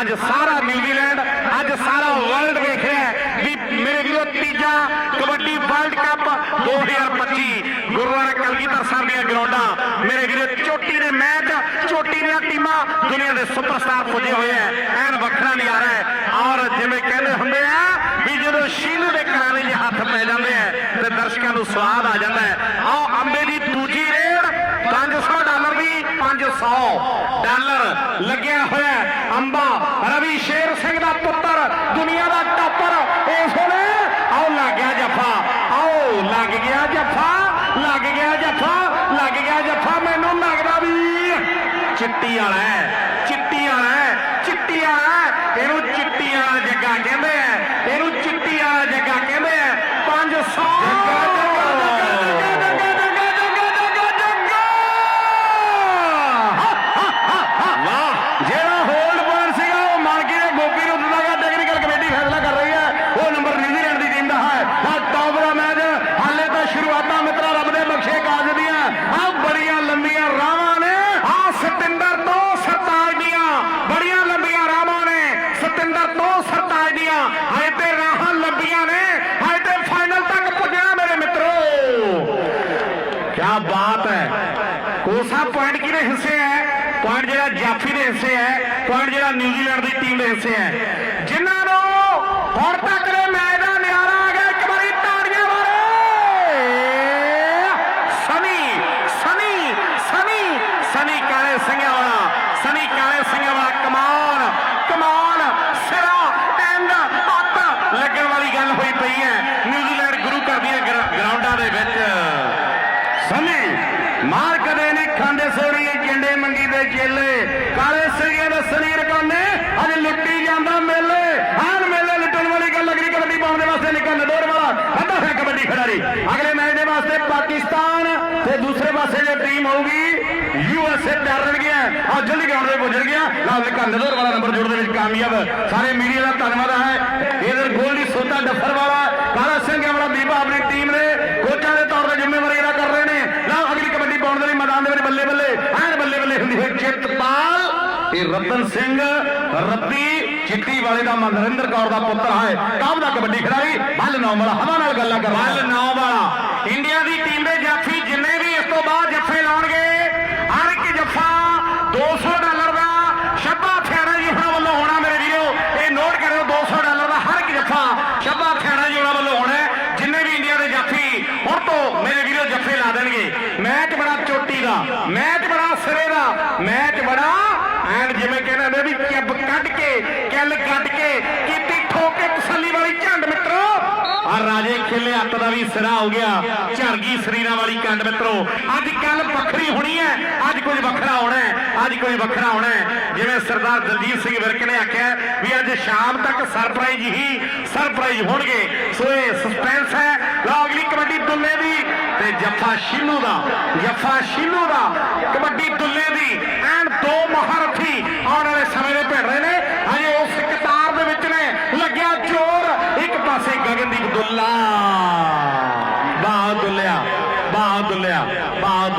ਅੱਜ ਸਾਰਾ ਨਿਊਜ਼ੀਲੈਂਡ, ਅੱਜ ਸਾਰਾ ਵਰਲਡ ਵੇਖ ਰਿਹਾ ਹੈ ਵੀ ਮੇਰੇ ਵੀਰੋ ਤੀਜਾ ਕਬੱਡੀ ਵਰਲਡ ਕੱਪ 2025 ਗੁਰਦੁਆਰਾ ਕਲਗੀਧਰ ਸਾਹਿਬ ਦੀਆਂ ਗਰਾਊਂਡਾਂ। ਮੇਰੇ ਵੀਰੋ, ਚੋਟੀ ਦੇ ਮੈਚ, ਚੋਟੀ ਦੀਆਂ ਟੀਮਾਂ ਦੁਨੀਆ ਦੇ ਸੁਪਰਸਟਾਰ ਪੁੱਜੇ ਹੋਏ ਐ ਐਨ ਵੱਖਰਾ ਨਜ਼ਾਰਾ ਹੈ। ਔਰ ਜਿਵੇਂ ਕਹਿੰਦੇ ਹੁੰਦੇ ਆ ਵੀ ਜਦੋਂ ਸ਼ੀਨੂ ਦੇ ਕਰਾਰੇ 'ਚ ਹੱਥ ਪੈ ਜਾਂਦੇ ਐ ਤੇ ਦਰਸ਼ਕਾਂ ਨੂੰ ਸਵਾਦ ਆ ਜਾਂਦਾ ਹੈ। ਆਓ ਅੰਬੇ ਦੀ ਦੂਜੀ ਰੇਡ 500 ਡਾਲਰ ਦੀ 500 ਡਾਲਰ ਲੱਗਿਆ ਹੋਇਆ ਅੰਬਾ ਰਵੀ ਸ਼ੇਰ ਸਿੰਘ ਦਾ ਪੁੱਤਰ, ਦੁਨੀਆ ਦਾ ਟਾਪਰ। ਇਸ ਵੇਲੇ ਆਓ ਲੱਗ ਗਿਆ ਜੱਫਾ। ਆਓ, ਲੱਗ ਗਿਆ ਜੱਫਾ, ਲੱਗ ਗਿਆ ਜੱਫਾ, ਲੱਗ ਗਿਆ ਜੱਫਾ। ਮੈਨੂੰ ਲੱਗਦਾ ਵੀ ਚਿੱਟੀ ਵਾਲਾ ਹੈ, ਚਿੱਟੀ ਵਾਲਾ ਹੈ, ਚਿੱਟੀ ਵਾਲਾ ਇਹਨੂੰ ਚਿੱਟੀ ਵਾਲਾ ਜੱਗਾ ਕਹਿੰਦੇ ਆ, ਇਹਨੂੰ ਚਿੱਟੀ ਵਾਲਾ ਜੱਗਾ ਕਹਿੰਦੇ ਆ। 500 ਜੱਗਾ ਜੱਗਾ ਜੱਗਾ ਜੱਗਾ ਜੱਗਾ ਵਾਹ ਜਿਹੜਾ ਹੋਲਡ ਪੁਆਇੰਟ ਸੀਗਾ ਉਹ ਮਾਲਕੀ ਦੇ ਗੋਪੀ ਨੂੰ ਦਿੱਤਾ ਗਿਆ ਟੈਕਨੀਕਲ ਕਮੇਟੀ ਫੈਸਲਾ ਕਰ ਰਹੀ ਹੈ ਉਹ ਨੰਬਰ ਨਿਊਜ਼ੀਲੈਂਡ ਦੀ ਟੀਮ ਦਾ ਹੈ ਆ ਟੌਪ ਦਾ ਮੈਚ ਹਾਲੇ ਤਾਂ ਸ਼ੁਰੂਆਤਾਂ ਮਿੱਤਰਾ ਰੱਬ ਦੇ ਬਖਸ਼ੇ ਕਾਜ ਦੀਆਂ ਆ ਬੜੀਆਂ ਲੰਮੀਆਂ ਰਾਵਾਂ ਨੇ ਆ ਸਤਿੰਦਰ ਤੋਂ ਸਰਤਾਜ ਦੀਆਂ ਬੜੀਆਂ ਲੰਬੀਆਂ ਰਾਵਾਂ ਨੇ ਸਤਿੰਦਰ ਤੋਂ ਸਰਤਾਜ ਦੀਆਂ ਹਾਏ ਤੇ ਰਾਹਾਂ ਲੰਬੀਆਂ ਨੇ ਹਾਏ ਤੇ ਫਾਈਨਲ ਤੱਕ ਪੁੱਜਣਾ ਮੇਰੇ ਮਿੱਤਰੋ ਕੀ ਬਾਤ ਹੈ ਕੋਸਾ ਪੁਆਇੰਟ ਕਿਹਦੇ ਹਿੱਸੇ ਹੈ? ਪੁਆਇੰਟ ਜਿਹੜਾ ਜਾਫੀ ਦੇ ਹਿੱਸੇ ਹੈ ਪੁਆਇੰਟ ਜਿਹੜਾ ਨਿਊਜ਼ੀਲੈਂਡ ਦੀ ਟੀਮ ਦੇ ਹਿੱਸੇ ਹੈ। ਜਿਨ੍ਹਾਂ ਨੂੰ ਹੁਣ ਤੱਕ ਦੇ ਮੈਚ ਦਾ ਨਿਆਰਾ ਆ ਗਿਆ ਇੱਕ ਵਾਰੀ ਤਾੜੀਆਂ ਮਾਰੋ ਸਨੀ ਸਨੀ ਸਨੀ ਸਨੀ ਕਾਲੇ ਸਿੰਘਾਂ ਵਾਲਾ ਸਨੀ ਕਾਲੇ ਸਿੰਘਾਂ ਵਾਲਾ ਕਮਾਲ ਕਮਾਲ ਸਿਰਾ ਐਂਡ ਹੱਥ ਲੱਗਣ ਵਾਲੀ ਗੱਲ ਹੋਈ ਪਈ ਹੈ ਨਿਊਜ਼ੀਲੈਂਡ ਗੁਰੂ ਘਰ ਦੀਆਂ ਗਰਾ- ਗਰਾਊਂਡਾਂ ਦੇ ਵਿੱਚ ਸਮੇਂ ਮਾਰ ਕਦੇ ਨਹੀਂ ਖਾਂਦੇ ਸੋੜੀਏ ਜਿੰਡੇ ਮੰਗੀ ਦੇ ਚੇਲੇ ਕਾਲੇ ਸਿੰਘੇ ਦਾ ਸਰੀਰ ਕਾਨੇ ਅੱਜ ਲੁੱਟੀ ਜਾਂਦਾ ਮੇਲੇ ਹਾਨ ਮੇਲੇ ਲੁੱਟਣ ਵਾਲੀ ਗੱਲ ਅਗਲੀ ਕਬੱਡੀ ਪਾਉਣ ਦੇ ਵਾਸਤੇ ਨਿਕਲ ਨਦੌਰ ਵਾਲਾ ਅੱਧਾ ਹੈ ਕਬੱਡੀ ਖਿਡਾਰੀ ਅਗਲੇ ਮੈਚ ਦੇ ਵਾਸਤੇ ਪਾਕਿਸਤਾਨ ਤੇ ਦੂਸਰੇ ਪਾਸੇ ਜੇ ਟੀਮ ਹੋਊਗੀ ਯੂ ਐਸ ਏ ਤਿਆਰ ਆ ਜਲਦੀ ਗਰਾਊਂਡ ਦੇ ਪੁੱਜ ਗਿਆ ਨਾਲ ਨਿਕਲ ਵਾਲਾ ਨੰਬਰ ਜੋੜ ਦੇ ਵਿੱਚ ਕਾਮਯਾਬ। ਸਾਰੇ ਮੀਡੀਆ ਦਾ ਧੰਨਵਾਦ ਹੈ। ਇਧਰ ਗੋਲਡੀ ਸੋਤਾ ਡੱਫਰ ਵਾਲਾ, ਕਾਲਾ ਸਿੰਘ ਵਾਲਾ ਦੀਪਾ ਆਪਣੀ ਟੀਮ ਦੇ। ਕੋਚਾਂ ਦੇ ਤੌਰ ਤੇ ਜ਼ਿੰਮੇਵਾਰੀ ਅਦਾ ਕਰ ਰਹੇ ਨੇ। ਲਓ, ਅਗਲੀ ਕਬੱਡੀ ਪਾਉਣ ਦੇ ਲਈ ਮੈਦਾਨ ਦੇ ਵਿੱਚ ਬੱਲੇ ਬੱਲੇ, ਐਨ ਬੱਲੇ ਬੱਲੇ ਹੁੰਦੀ ਹੈ ਚਿੱਤਪਾਲ। ਇਹ ਰਤਨ ਸਿੰਘ, ਰੱਬੀ ਚਿੱਟੀ ਵਾਲੇ ਦਾ ਮਨਰਿੰਦਰ ਕੌਰ ਦਾ ਪੁੱਤਰ ਹੈ। ਕਾਬ ਦਾ ਕਬੱਡੀ ਖਿਡਾਰੀ? ਬੱਲ ਨੌ ਵਾਲਾ, ਹਵਾ ਨਾਲ ਗੱਲਾਂ ਕਰ ਬੱਲ ਨੌ ਵਾਲਾ। ਇੰਡੀਆ ਦੀ ਟੀਮ ਦੇ ਜਾਫੀ ਜਿੰਨੇ ਵੀ ਇਸ ਤੋਂ ਬਾਅਦ ਜੱਫੇ ਲਾਉਣਗੇ ਹਰ ਇੱਕ ਜੱਫਾ 200 ਡਾਲਰ ਦਾ ਸ਼ੱਬਾ ਥਿਆੜਾ ਜੀ ਹੁਣਾਂ ਵੱਲੋਂ ਹੋਣਾ ਮੇਰੇ ਵੀਰੋ ਇਹ ਨੋਟ ਕਰਿਓ 200 ਡਾਲਰ ਦਾ ਹਰ ਇੱਕ ਜੱਫਾ ਸ਼ੱਬਾ ਥਿਆੜਾ ਜੀ ਹੁਣਾਂ ਵੱਲੋਂ ਹੋਣਾ ਹੈ। ਜਿੰਨੇ ਵੀ ਇੰਡੀਆ ਦੇ ਜਾਫੀ ਹੁਣ ਤੋਂ ਮੇਰੇ ਵੀਰੋ ਜੱਫੇ ਲਾ ਦੇਣਗੇ ਮੈਚ ਬੜਾ ਚੋਟੀ ਦਾ ਮੈਚ ਬੜਾ ਸਿਰੇ ਦਾ ਮੈਚ ਬੜਾ ਐਨ ਜਿਵੇਂ ਕਹਿੰਦੇ ਹੁੰਦੇ ਵੀ ਕਿੱਬ ਕੱਢ ਕੇ ਕਿੱਲ ਕੱਢ ਕੇ ਕੀਤੀ ਠੋਕ ਕੇ ਤਸੱਲੀ ਵਾਲੀ ਝੰਡ ਮਿੱਤਰੋ ਆ ਰਾਜੇ ਖੇਲੇ ਹੱਥ ਦਾ ਵੀ ਸਿਰਾ ਹੋ ਗਿਆ। ਝਰਗੀ ਸਰੀਰਾਂ ਵਾਲੀ ਕੰਡ ਮਿੱਤਰੋ, ਅੱਜ ਕੱਲ ਵੱਖਰੀ ਹੋਣੀ ਹੈ। ਅੱਜ ਕੁਝ ਵੱਖਰਾ ਹੋਣਾ ਹੈ, ਅੱਜ ਕੁਝ ਵੱਖਰਾ ਹੋਣਾ ਹੈ। ਜਿਵੇਂ ਸਰਦਾਰ ਦਲਜੀਤ ਸਿੰਘ ਵਿਰਕ ਨੇ ਆਖਿਆ ਵੀ ਅੱਜ ਸ਼ਾਮ ਤੱਕ ਸਰਪ੍ਰਾਈਜ਼ ਹੀ ਸਰਪ੍ਰਾਈਜ਼ ਹੋਣਗੇ। ਸੋ ਇਹ ਸਸਪੈਂਸ ਹੈ। ਲਓ ਅਗਲੀ ਕਬੱਡੀ ਦੁੱਲੇ ਦੀ ਤੇ ਜੱਫਾ ਸ਼ਿਨੂ ਦਾ, ਜੱਫਾ ਸ਼ਿਨੂ ਦਾ ਕਬੱਡੀ ਦੁੱਲੇ ਦੀ। ਐਨ ਦੋ ਮਹਾਰਥੀ ਆਉਣ ਵਾਲੇ ਸਮੇਂ ਦੇ ਭਿੜ ਰਹੇ ਨੇ। ਹਜੇ ਉਸ ਕਤਾਰ ਦੇ ਵਿੱਚ ਨੇ। ਲੱਗਿਆ ਚੋਰ ਇੱਕ ਪਾਸੇ ਗਗਨਦੀਪ ਦੁੱਲਾ।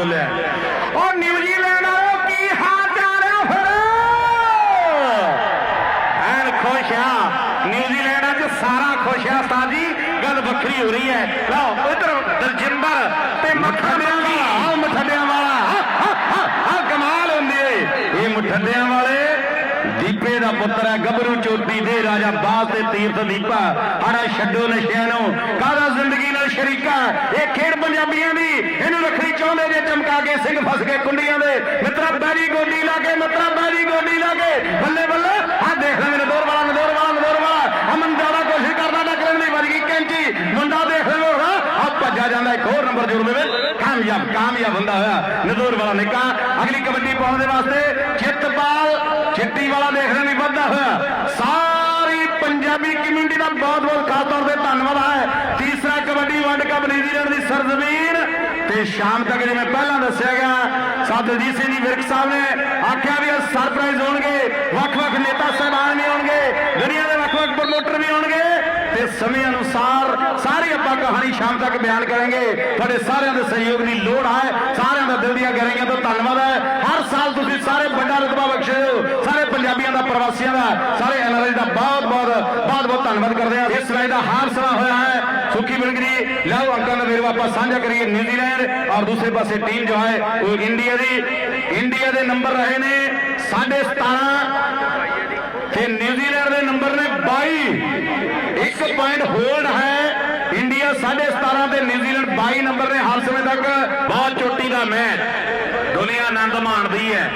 ਬਾਹ ਉਹ ਨਿਊਜ਼ੀਲੈਂਡ ਵਾਲੋ ਕੀ ਹਾਲ ਚਾਲ ਹੈ ਫਿਰ? ਐਨ ਖੁਸ਼ ਆ। ਨਿਊਜ਼ੀਲੈਂਡ ਅੱਜ ਸਾਰਾ ਖੁਸ਼ ਆ ਸਾਜੀ। ਗੱਲ ਵੱਖਰੀ ਹੋ ਰਹੀ ਹੈ। ਲਓ ਇਧਰ ਦਲਜਿੰਦਰ ਤੇ ਮੱਖਣਿਆਂ ਵਾਲਾ। ਆ ਮੱਠੜਿਆਂ ਵਾਲਾ। ਆ ਕਮਾਲ ਹੁੰਦੀ ਏ। ਇਹ ਮੱਠੜਿਆਂ ਵਾਲੇ ਦੀਪੇ ਦਾ ਪੁੱਤਰ ਹੈ। ਗੱਭਰੂ ਚੋਟੀ ਦੇ ਰਾਜਾ ਬਾਸ ਤੇ ਤੀਰਥ ਦੀਪਾ। ਆੜਾ ਛੱਡੋ ਨਸ਼ਿਆਂ ਨੂੰ। ਕਾਹਦਾ ਸ਼ਰੀਕਾ, ਇਹ ਖੇਡ ਪੰਜਾਬੀਆਂ ਦੀ, ਇਹਨੂੰ ਰੱਖਣੀ ਚਾਹੁੰਦੇ ਜੇ ਚਮਕਾ ਕੇ ਸਿੰਘ ਫਸ ਕੇ ਕੁੰਡੀਆਂ ਦੇ। ਮਿੱਤਰਾ ਬੈਰੀ ਗੋਡੀ ਲਾ ਕੇ, ਮਿੱਤਰਾ ਬੈਰੀ ਗੋਡੀ ਲਾ ਕੇ। ਬੱਲੇ ਬੱਲੇ ਆ ਦੇਖ ਲੈ ਮੇਰੇ ਵਾਲਾ ਨਦੌਰ ਵਾਲਾ ਨਦੌਰ ਵਾਲਾ। ਅਮਨ ਜ਼ਿਆਦਾ ਕੋਸ਼ਿਸ਼ ਕਰਦਾ ਟੱਕਰਨ ਦੀ ਵੱਜ ਗਈ ਕੈਂਚੀ। ਮੁੰਡਾ ਦੇਖ ਲਓ ਆ ਭੱਜਾ ਜਾਂਦਾ, ਇੱਕ ਹੋਰ ਨੰਬਰ ਜੋੜ ਦੇਵੇ। ਕਾਮਯਾਬ ਕਾਮਯਾਬ ਹੁੰਦਾ ਹੋਇਆ ਨਦੌਰ ਵਾਲਾ ਨਿੱਕਾ। ਅਗਲੀ ਕਬੱਡੀ ਪਾਉਣ ਦੇ ਵਾਸਤੇ ਚਿੱਤਪਾਲ ਚਿੱਟੀ ਵਾਲਾ ਦੇਖ ਰਹੇ ਨਹੀਂ ਵੱਧਦਾ ਹੋਇਆ। ਸਾਰੀ ਪੰਜਾਬੀ ਕਮਿਊਨਿਟੀ ਦਾ ਬਹੁਤ ਬਹੁਤ ਖਾਸ ਤੌਰ ਤੇ ਧੰਨਵਾਦ ਹੈ ਤੀਸਰਾ ਨਿਊਜ਼ੀਲੈਂਡ ਦੀ ਸਰਜ਼ਮੀਨ ਤੇ ਸ਼ਾਮ ਤੱਕ ਜਿਵੇਂ ਪਹਿਲਾਂ ਦੱਸਿਆ ਗਿਆ ਸਾਧ ਦਲਜੀਤ ਸਿੰਘ ਵਿਰਕ ਸਾਹਿਬ ਨੇ ਆਖਿਆ ਵੀ ਇਹ ਸਰਪ੍ਰਾਈਜ਼ ਹੋਣਗੇ ਵੱਖ-ਵੱਖ ਨੇਤਾ ਸਹਿਬਾਨ ਵੀ ਹੋਣਗੇ, ਦੁਨੀਆ ਦੇ ਵੱਖ-ਵੱਖ ਪ੍ਰਮੋਟਰ ਵੀ ਹੋਣਗੇ ਤੇ ਸਮੇਂ ਅਨੁਸਾਰ ਸਾਰੀ ਆਪਾਂ ਕਹਾਣੀ ਸ਼ਾਮ ਤੱਕ ਬਿਆਨ ਕਰਾਂਗੇ। ਤੁਹਾਡੇ ਸਾਰਿਆਂ ਦੇ ਸਹਿਯੋਗ ਦੀ ਲੋੜ ਹੈ, ਸਾਰਿਆਂ ਦਾ ਦਿਲ ਦੀਆਂ ਗਹਿਰਾਈਆਂ ਤੋਂ ਧੰਨਵਾਦ ਹੈ। ਹਰ ਸਾਲ ਤੁਸੀਂ ਸਾਰੇ ਵੱਡਾ ਰਤਬਾ ਬਖਸ਼ੇ ਹੋ, ਸਾਰੇ ਪੰਜਾਬੀਆਂ ਦਾ, ਪ੍ਰਵਾਸੀਆਂ ਦਾ, ਸਾਰੇ ਐਨਆਰਆਈ ਦਾ ਬਹੁਤ ਬਹੁਤ ਬਹੁਤ ਧੰਨਵਾਦ ਕਰਦੇ ਹਾਂ। ਇਸ ਮੈਚ ਦਾ ਹਾਦਸਾ ਹੋਇਆ ਹੈ ਸੁੱਕੀ ਬਿਲਗਰੀ, ਲਓ ਅੰਕਾਂ ਦਾ ਵੇਰਵਾ ਆਪਾਂ ਸਾਂਝਾ ਕਰੀਏ, ਨਿਊਜ਼ੀਲੈਂਡ ਔਰ ਦੂਸਰੇ ਪਾਸੇ ਟੀਮ ਜੋ ਹੈ, ਉਹ ਇੰਡੀਆ ਦੀ, ਇੰਡੀਆ ਦੇ ਨੰਬਰ ਰਹੇ ਨੇ 17.5 ਤੇ ਨਿਊਜ਼ੀਲੈਂਡ ਦੇ ਨੰਬਰ ਨੇ 22 ਇੱਕ ਪੁਆਇੰਟ ਹੋਲਡ ਹੈ, ਇੰਡੀਆ 17.5 ਤੇ ਨਿਊਜ਼ੀਲੈਂਡ 22 ਨੰਬਰ ਨੇ ਹਾਲ ਸਮੇਂ ਤੱਕ। ਬਹੁਤ ਚੋਟੀ ਦਾ ਮੈਚ, ਦੁਨੀਆ ਆਨੰਦ ਮਾਣਦੀ ਹੈ।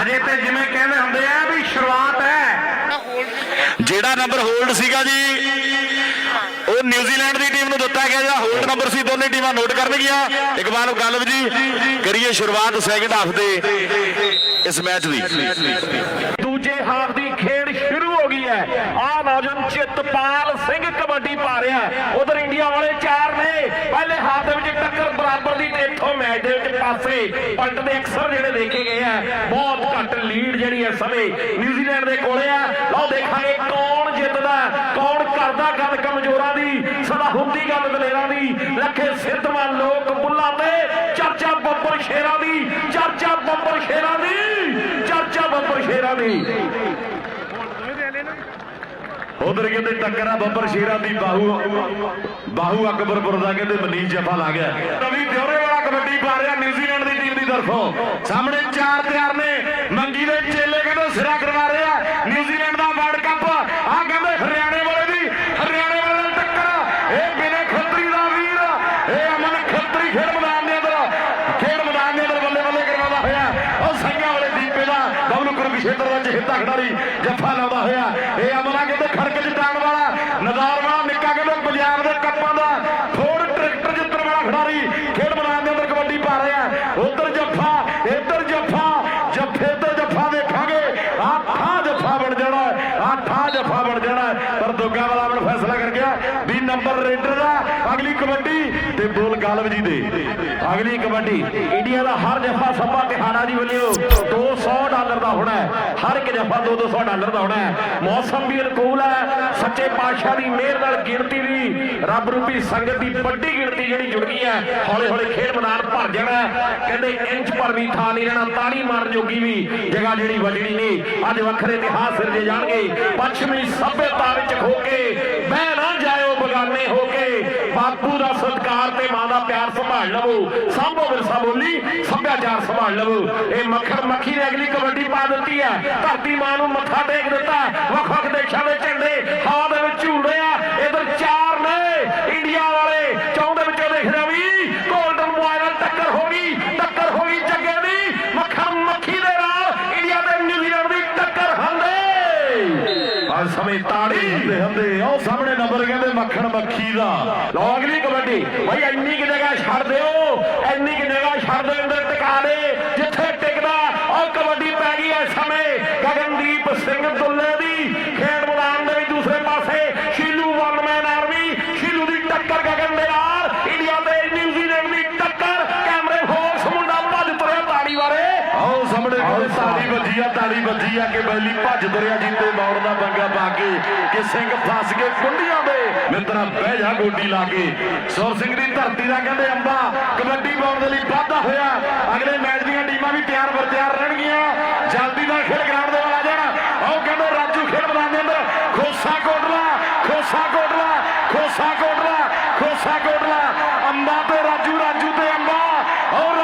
ਅਜੇ ਤੇ ਜਿਵੇਂ ਕਹਿੰਦੇ ਹੁੰਦੇ ਆ ਵੀ ਸ਼ੁਰੂਆਤ ਹੈ ਜਿਹੜਾ ਨੰਬਰ ਹੋਲਡ ਸੀਗਾ ਜੀ, ਉਹ ਨਿਊਜ਼ੀਲੈਂਡ ਦੀ ਟੀਮ ਨੂੰ ਦਿੱਤਾ ਗਿਆ ਜਿਹੜਾ ਹੋਲਡ ਨੰਬਰ ਸੀ, ਦੋਨੇ ਟੀਮਾਂ ਨੋਟ ਕਰਨਗੀਆਂ। ਇਕਬਾਲ ਗਲਬ ਜੀ, ਕਰੀਏ ਸ਼ੁਰੂਆਤ ਸੈਕਿੰਡ ਹਾਫ ਦੇ ਇਸ ਮੈਚ ਦੀ। ਦੂਜੇ ਹਾਫ ਦੀ ਖੇਡ ਸ਼ੁਰੂ ਹੋ ਗਈ ਹੈ। ਆ ਨੌਜਵਾਨ ਚਿਤਪਾਲ ਸਿੰਘ ਕਬੱਡੀ ਪਾ ਰਿਹਾ ਉਧਰ ਇੰਡੀਆ ਵਾਲੇ ਚਾਰ ਨੇ। ਪਹਿਲੇ ਹਾਫ ਦੇ ਵਿੱਚ ਬਰਾਬਰ ਦੀ ਤੇ ਇੱਥੋਂ ਮੈਚ ਦੇ ਵਿੱਚ ਪਾਸੇ ਪਲਟ ਅਕਸਰ ਜਿਹੜੇ ਦੇਖੇ ਗਏ ਆ, ਬਹੁਤ ਘੱਟ ਲੀਡ ਜਿਹੜੀ ਹੈ ਸਮੇਂ ਨਿਊਜ਼ੀਲੈਂਡ ਦੇ ਕੋਲੇ ਆ। ਲਓ ਦੇਖਾਂਗੇ ਕੌਣ ਜਿੱਤਦਾ, ਕੌਣ ਕਰਦਾ ਗੱਲ ਕਮਜ਼ੋਰਾਂ ਦੀ, ਸਦਾ ਹੁੰਦੀ ਗੱਲ ਦਲੇਰਾਂ ਦੀ, ਲੱਖੇ ਸਿੱਧਵਾਨ ਲੋਕ ਬੁੱਲਾਂ ਤੇ, ਚਰਚਾ ਬੱਬਰ ਸ਼ੇਰਾਂ ਦੀ, ਚਰਚਾ ਬੱਬਰ ਸ਼ੇਰਾਂ ਦੀ, ਚਰਚਾ ਬੱਬਰ ਸ਼ੇਰਾਂ ਦੀ। ਉਧਰ ਕਹਿੰਦੇ ਟੱਕਰ ਆ ਬੱਬਰ ਸ਼ੇਰਾ ਦੀ ਬਾਹੂ ਬਾਹੂ ਅਕਬਰਪੁਰ ਦਾ ਕਹਿੰਦੇ ਮਨੀਸ਼ ਜਫਾ ਲਾ ਗਿਆ। ਰਵੀ ਦਿਉਰੇ ਵਾਲਾ ਕਬੱਡੀ ਪਾ ਰਿਹਾ ਨਿਊਜ਼ੀਲੈਂਡ ਦੀ ਟੀਮ ਦੀ ਤਰਫੋਂ। ਸਾਹਮਣੇ ਚਾਰ ਤਿਆਰ ਨੇ। ਮੰਗੀ ਦੇ ਚੇਲੇ ਕਹਿੰਦੇ ਸਿਰਾ ਕਰਵਾ ਰਿਹਾ ਨਿਊਜ਼ੀਲੈਂਡ ਦਾ ਵਰਲਡ ਕੱਪ ਆ ਕਹਿੰਦੇ ਹਰਿਆਣੇ ਵਾਲੇ ਦੀ ਹਰਿਆਣੇ ਵਾਲੇ ਨਾਲ ਟੱਕਰ ਇਹ ਬਿਨੇ ਖੱਤਰੀ ਦਾ ਵੀਰ ਇਹ ਅਮਨ ਖੱਤਰੀ ਖੇਡ ਮੈਦਾਨ ਦੇ ਅੰਦਰ ਖੇਡ ਮੈਦਾਨ ਦੇ ਅੰਦਰ ਬੱਲੇ ਬੱਲੇ ਕਰਵਾਉਂਦਾ ਹੋਇਆ ਉਹ ਸੰਗਾਂ ਵਾਲੇ ਦੀਪੇ ਦਾ ਬਬਲੂ ਕੁਰਕਸ਼ੇਤਰ ਦਾ ਖਿਡਾਰੀ ਜੱਫਾ ਲਾਉਂਦਾ ਹੋਇਆ। ਇਹ ਅਮਨਾ ਕਹਿੰਦੇ ਖੜਕ ਜਿੱਤਾਣ ਵਾਲਾ, ਨਜ਼ਾਰ ਵਾਲਾ, ਨਿੱਕਾ ਕਹਿੰਦੇ ਪੰਜਾਬ ਦੇ ਕੱਪਾਂ ਦਾ ਥੋੜ ਟਰੈਕਟਰ ਜਿੱਤਣ ਵਾਲਾ ਖਿਡਾਰੀ ਖੇਡ ਮੈਦਾਨ ਦੇ ਅੰਦਰ ਕਬੱਡੀ ਪਾ ਰਿਹਾ। ਉਧਰ ਜੱਫਾ, ਇੱਧਰ ਜੱਫਾ, ਜੱਫੇ ਤੇ ਜੱਫਾ ਦੇਖਾਂਗੇ। ਆਠਾ ਜੱਫਾ ਬਣ ਜਾਣਾ ਆਠਾ ਜੱਫਾ ਬਣ ਜਾਣਾ ਪਰ ਦੋਗਾ ਵਾਲਾ ਆਪਣਾ ਫੈਸਲਾ ਕਰ ਗਿਆ ਵੀ ਨੰਬਰ ਰੇਡਰ ਦਾ ਅਗਲੀ ਕਬੱਡੀ ਤੇ ਬੋਲ ਗਾਲਬ ਜੀ ਦੇ। ਅਗਲੀ ਕਬੱਡੀ, ਇੰਡੀਆ ਦਾ ਹਰ ਜਫ਼ਾ ਸੱਪਾ ਤਿਹਾੜਾ ਜੀ ਵੱਲੋਂ 200 ਡਾਲਰ ਦਾ ਹੋਣਾ ਹੈ। ਹਰ ਇੱਕ ਜੱਫਾ 2-200 ਡਾਲਰ ਦਾ ਹੋਣਾ ਹੈ। ਮੌਸਮ ਵੀ ਅਨੁਕੂਲ ਹੈ। ਸੱਚੇ ਪਾਤਸ਼ਾਹ ਦੀ ਮਿਹਰ ਨਾਲ ਗਿਣਤੀ ਵੀ ਰੱਬ ਰੂਪੀ ਸੰਗਤ ਦੀ ਵੱਡੀ ਗਿਣਤੀ ਜਿਹੜੀ ਜੁੜ ਗਈ ਹੈ। ਹੌਲੇ ਹੌਲੇ ਖੇਡ ਮੈਦਾਨ ਭਰ ਜਾਣਾ ਕਹਿੰਦੇ ਇੰਚ ਪਰ ਵੀ ਥਾਂ ਨਹੀਂ ਰਹਿਣਾ ਤਾੜੀ ਮਾਰਨ ਜੋਗੀ ਵੀ ਜਗ੍ਹਾ ਜਿਹੜੀ ਵੱਜਣੀ ਨਹੀਂ। ਅੱਜ ਵੱਖਰੇ ਇਤਿਹਾਸ ਸਿਰਜੇ ਜਾਣਗੇ। ਪੱਛਮੀ ਸੱਭਿਅਤਾ ਵਿੱਚ ਖੋ ਕੇ ਬਹਿ ਨਾ ਜਾਇਓ ਬਗਾਨੇ ਹੋ ਕੇ। ਬਾਪੂ ਦਾ ਸਤਿਕਾਰ ਦਾ ਪਿਆਰ ਸੰਭਾਲ ਲਵੋ। ਸਾਂਭੋ ਵਿਰਸਾ ਬੋਲੀ ਸੱਭਿਆਚਾਰ ਸੰਭਾਲ ਲਵੋ। ਇਹ ਮੱਖਣ ਮੱਖੀ ਨੇ ਅਗਲੀ ਕਬੱਡੀ ਪਾ ਦਿੱਤੀ ਹੈ ਧਰਤੀ ਮਾਂ ਨੂੰ ਮੱਥਾ ਟੇਕ ਦਿੱਤਾ। ਵੱਖ ਵੱਖ ਦੇਸ਼ਾਂ ਦੇ ਝੰਡੇ ਹਵਾ ਦੇ ਵਿੱਚ ਝੂਲ ਰਹੇ ਆ ਇਧਰ ਚਾਰ ਨੇ ਇੰਡੀਆ ਵਾਲੇ ਚੌਂ ਦੇ ਵਿੱਚੋਂ ਦੇਖ ਰਿਹਾ ਵੀ 골ਡਨ ਬੁਆਏ ਨਾਲ ਟੱਕਰ ਹੋ ਗਈ ਟੱਕਰ ਹੋ ਗਈ ਜੱਗੇ ਦੀ ਮੱਖਣ ਮੱਖੀ ਦੇ ਨਾਲ ਇੰਡੀਆ ਤੇ ਨਿਊਜ਼ੀਲੈਂਡ ਦੀ ਟੱਕਰ ਹੰਦੇ ਅੱਜ ਸਮੇਂ ਤਾੜੀ ਹੁੰਦੇ ਹੁੰਦੇ ਉਹ ਸਾਹਮਣੇ ਕਹਿੰਦੇ ਮੱਖਣ ਮੱਖੀ ਦਾ। ਲਓ ਅਗਲੀ ਕਬੱਡੀ। ਬਈ ਇੰਨੀ ਕਿ ਜਗ੍ਹਾ ਛੱਡ ਦਿਓ। ਇੰਨੀ ਕਿ ਜਗ੍ਹਾ ਛੱਡ ਦਿਓ, ਅੰਦਰ ਟਿਕਾ ਦੇ। ਜਿੱਥੇ ਟਿਕਦਾ, ਉਹ ਕਬੱਡੀ ਪੈ ਗਈ ਇਸ ਸਮੇਂ। ਗਗਨਦੀਪ ਸਿੰਘ ਦੁੱਲੇ ਦੀ ਖੇਡ ਮੈਦਾਨ ਦੇ ਵਿੱਚ ਦੂਸਰੇ ਪਾਸੇ Shilu one man army Shilu ਦੀ ਟੱਕਰ ਗਗਨ ਦੇ ਨਾਲ ਇੰਡੀਆ ਤੇ ਨਿਊਜ਼ੀਲੈਂਡ ਦੀ ਟੱਕਰ ਕੈਮਰੇ ਫੋਰਸ ਮੁੰਡਾ ਭੱਜ ਤੁਰਿਆ ਤਾੜੀ ਵਾਲੇ ਆਓ ਸਾਹਮਣੇ ਕਹਿੰਦੇ ਤਾੜੀ ਵੱਜੀ ਆ ਤਾੜੀ ਆ ਕਿ ਬੈਲੀ ਭੱਜ ਤੁਰਿਆ ਜਿੱਤੇ ਮੌੜ ਦਾ ਬੰਗਾ ਪਾ ਕੇ ਕਿ ਸਿੰਘ ਫਸ ਕੇ ਕੁੰਡੀਆਂ ਦੇ। ਮਿੱਤਰਾ, ਬਹਿ ਜਾ ਗੋਡੀ ਲਾ ਕੇ। ਸੁਰ ਸਿੰਘ ਦੀ ਧਰਤੀ ਦਾ ਕਹਿੰਦੇ ਅੰਬਾ, ਕਬੱਡੀ ਪਾਉਣ ਦੇ ਲਈ ਵਾਧਾ ਹੋਇਆ। ਅਗਲੇ ਮੈਚ ਦੀਆਂ ਟੀਮਾਂ ਵੀ ਤਿਆਰ ਬਰ ਤਿਆਰ ਰਹਿਣਗੀਆਂ। ਜਲਦੀ ਨਾਲ ਖੇਡ ਗਰਾਊਂਡ ਦੇ ਵੱਲ ਆ ਜਾਣ। ਆਓ ਕਹਿੰਦੇ ਰਾਜੂ ਖੇਡ ਮੈਦਾਨ ਦੇ ਅੰਦਰ। ਖੋਸਾ ਕੋਟਲਾ ਖੋਸਾ ਕੋਟਲਾ ਖੋਸਾ ਕੋਟਲਾ ਖੋਸਾ ਕੋਟਲਾ। ਅੰਬਾ ਤੇ ਰਾਜੂ ਰਾਜੂ ਤੇ ਅੰਬਾ। ਆਓ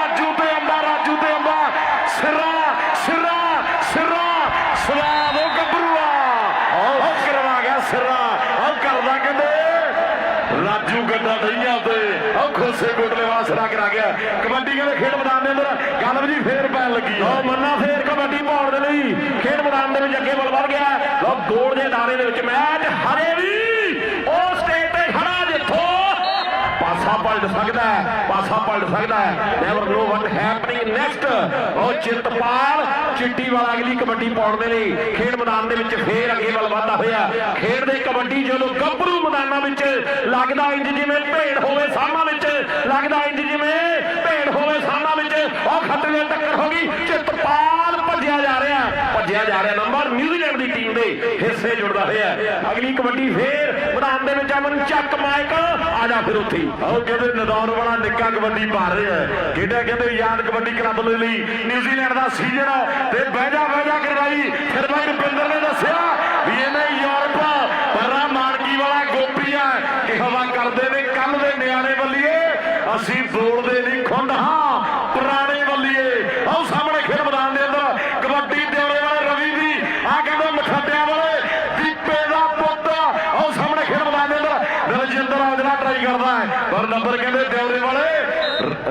ਦਈਆਂ ਤੇ ਆਓ ਖੋਸੇ ਕੋਟਲੇ ਵਾਲਾ ਕਰਾ ਗਿਆ। ਕਬੱਡੀ ਕਹਿੰਦੇ ਖੇਡ ਮੈਦਾਨ ਦੇ ਅੰਦਰ ਗਲਬ ਜੀ ਫੇਰ ਪੈਣ ਲੱਗੀ ਉਹ ਮੰਨਾ ਫੇਰ ਕਬੱਡੀ ਪਾਉਣ ਦੇ ਲਈ ਖੇਡ ਮੈਦਾਨ ਦੇ ਵਿੱਚ ਅੱਗੇ ਵੱਲ ਵੱਧ ਗਿਆ। ਲਓ ਗੋਲ ਦੇ ਦਾਰੇ ਦੇ ਵਿੱਚ ਮੈਚ, ਹਰੇ ਵੀ ਉਹ ਸਟੇਜ ਤੇ ਖੜਾ ਜਿੱਥੋਂ ਪਾਸਾ ਪਲਟ ਸਕਦਾ ਹੈ, ਪਾਸਾ ਪਲਟ ਸਕਦਾ ਹੈ। Never know what happening next ਉਹ ਚਿੱਤਪਾਲ ਚਿੱਟੀ ਵਾਲਾ ਅਗਲੀ ਕਬੱਡੀ ਪਾਉਣ ਦੇ ਲਈ ਖੇਡ ਮੈਦਾਨ ਦੇ ਵਿੱਚ ਫੇਰ ਅੱਗੇ ਵੱਲ ਵਧਦਾ ਹੋਇਆ ਖੇਡਦੇ ਕਬੱਡੀ ਜਦੋਂ ਗੱਭਰੂ ਮੈਦਾਨਾਂ ਵਿੱਚ ਲੱਗਦਾ ਇੰਜ ਜਿਵੇਂ ਭੇਡ ਹੋਵੇ, ਸਾਹਮਣੇ ਵਿੱਚ ਲੱਗਦਾ ਇੰਜ ਜਿਵੇਂ ਵਿੱਚ ਉਹ ਖੱਤੇ ਦੇ ਟੱਕਰ ਹੋ ਗਈ ਚਿੱਤਪਾਲ ਭੱਜਿਆ ਜਾ ਰਿਹਾ ਭੱਜਿਆ ਜਾ ਰਿਹਾ ਨੰਬਰ ਨਿਊਜ਼ੀਲੈਂਡ ਦੀ ਟੀਮ ਦੇ ਹਿੱਸੇ ਜੁੜਦਾ ਹੋਇਆ ਅਗਲੀ ਕਬੱਡੀ ਫੇਰ ਮੈਦਾਨ ਦੇ ਵਿੱਚ ਅਮਨ ਚੱਕ ਮਾਈਕ ਆ ਜਾ ਫਿਰ ਉੱਥੇ ਆਓ ਕਹਿੰਦੇ ਨਦੌਰ ਵਾਲਾ ਨਿੱਕਾ ਕਬੱਡੀ ਪਾ ਰਿਹਾ ਕਿਹੜਾ ਕਹਿੰਦੇ ਯਾਦ ਕਬੱਡੀ ਕਲੱਬ ਦੇ ਲਈ ਨਿਊਜ਼ੀਲੈਂਡ ਦਾ ਸੀਜ਼ਨ ਤੇ ਬਹਿ ਜਾ ਬਹਿ ਜਾ ਕਰਵਾਈ ਫਿਰ ਭਾਈ ਰੁਪਿੰਦਰ ਨੇ ਦੱਸਿਆ ਵੀ ਇਹਨੇ ਯੂਰਪ ਪਰਰਾ ਮਾਨਕੀ ਵਾਲਾ ਗੋਪੀਆ ਆ ਕਰਦੇ ਨੇ ਕੱਲ ਦੇ ਨਿਆਣੇ ਬੱਲੀਏ ਅਸੀਂ ਬੋਲਦੇ ਨਹੀਂ ਖੁੰਦ ਹਾਂ ਪੁਰਾਣੇ ਬੱਲੀਏ ਆਓ ਸਾਹਮਣੇ ਖੇਡ ਮੈਦਾਨ ਦੇ ਅੰਦਰ ਕਬੱਡੀ ਦਿਉੜੇ ਵਾਲੇ ਰਵੀ ਦੀ ਆ ਕਹਿੰਦੇ ਮਖੱਡਿਆਂ ਵਾਲੇ ਦੀਪੇ ਦਾ ਪੁੱਤ ਆਓ ਸਾਹਮਣੇ ਖੇਡ ਮੈਦਾਨ ਦੇ ਅੰਦਰ ਦਲਜਿੰਦਰ ਟਰਾਈ ਕਰਦਾ ਹੈ। ਪਰ ਨੰਬਰ ਕਹਿੰਦੇ ਦਿਉੜੇ ਵਾਲੇ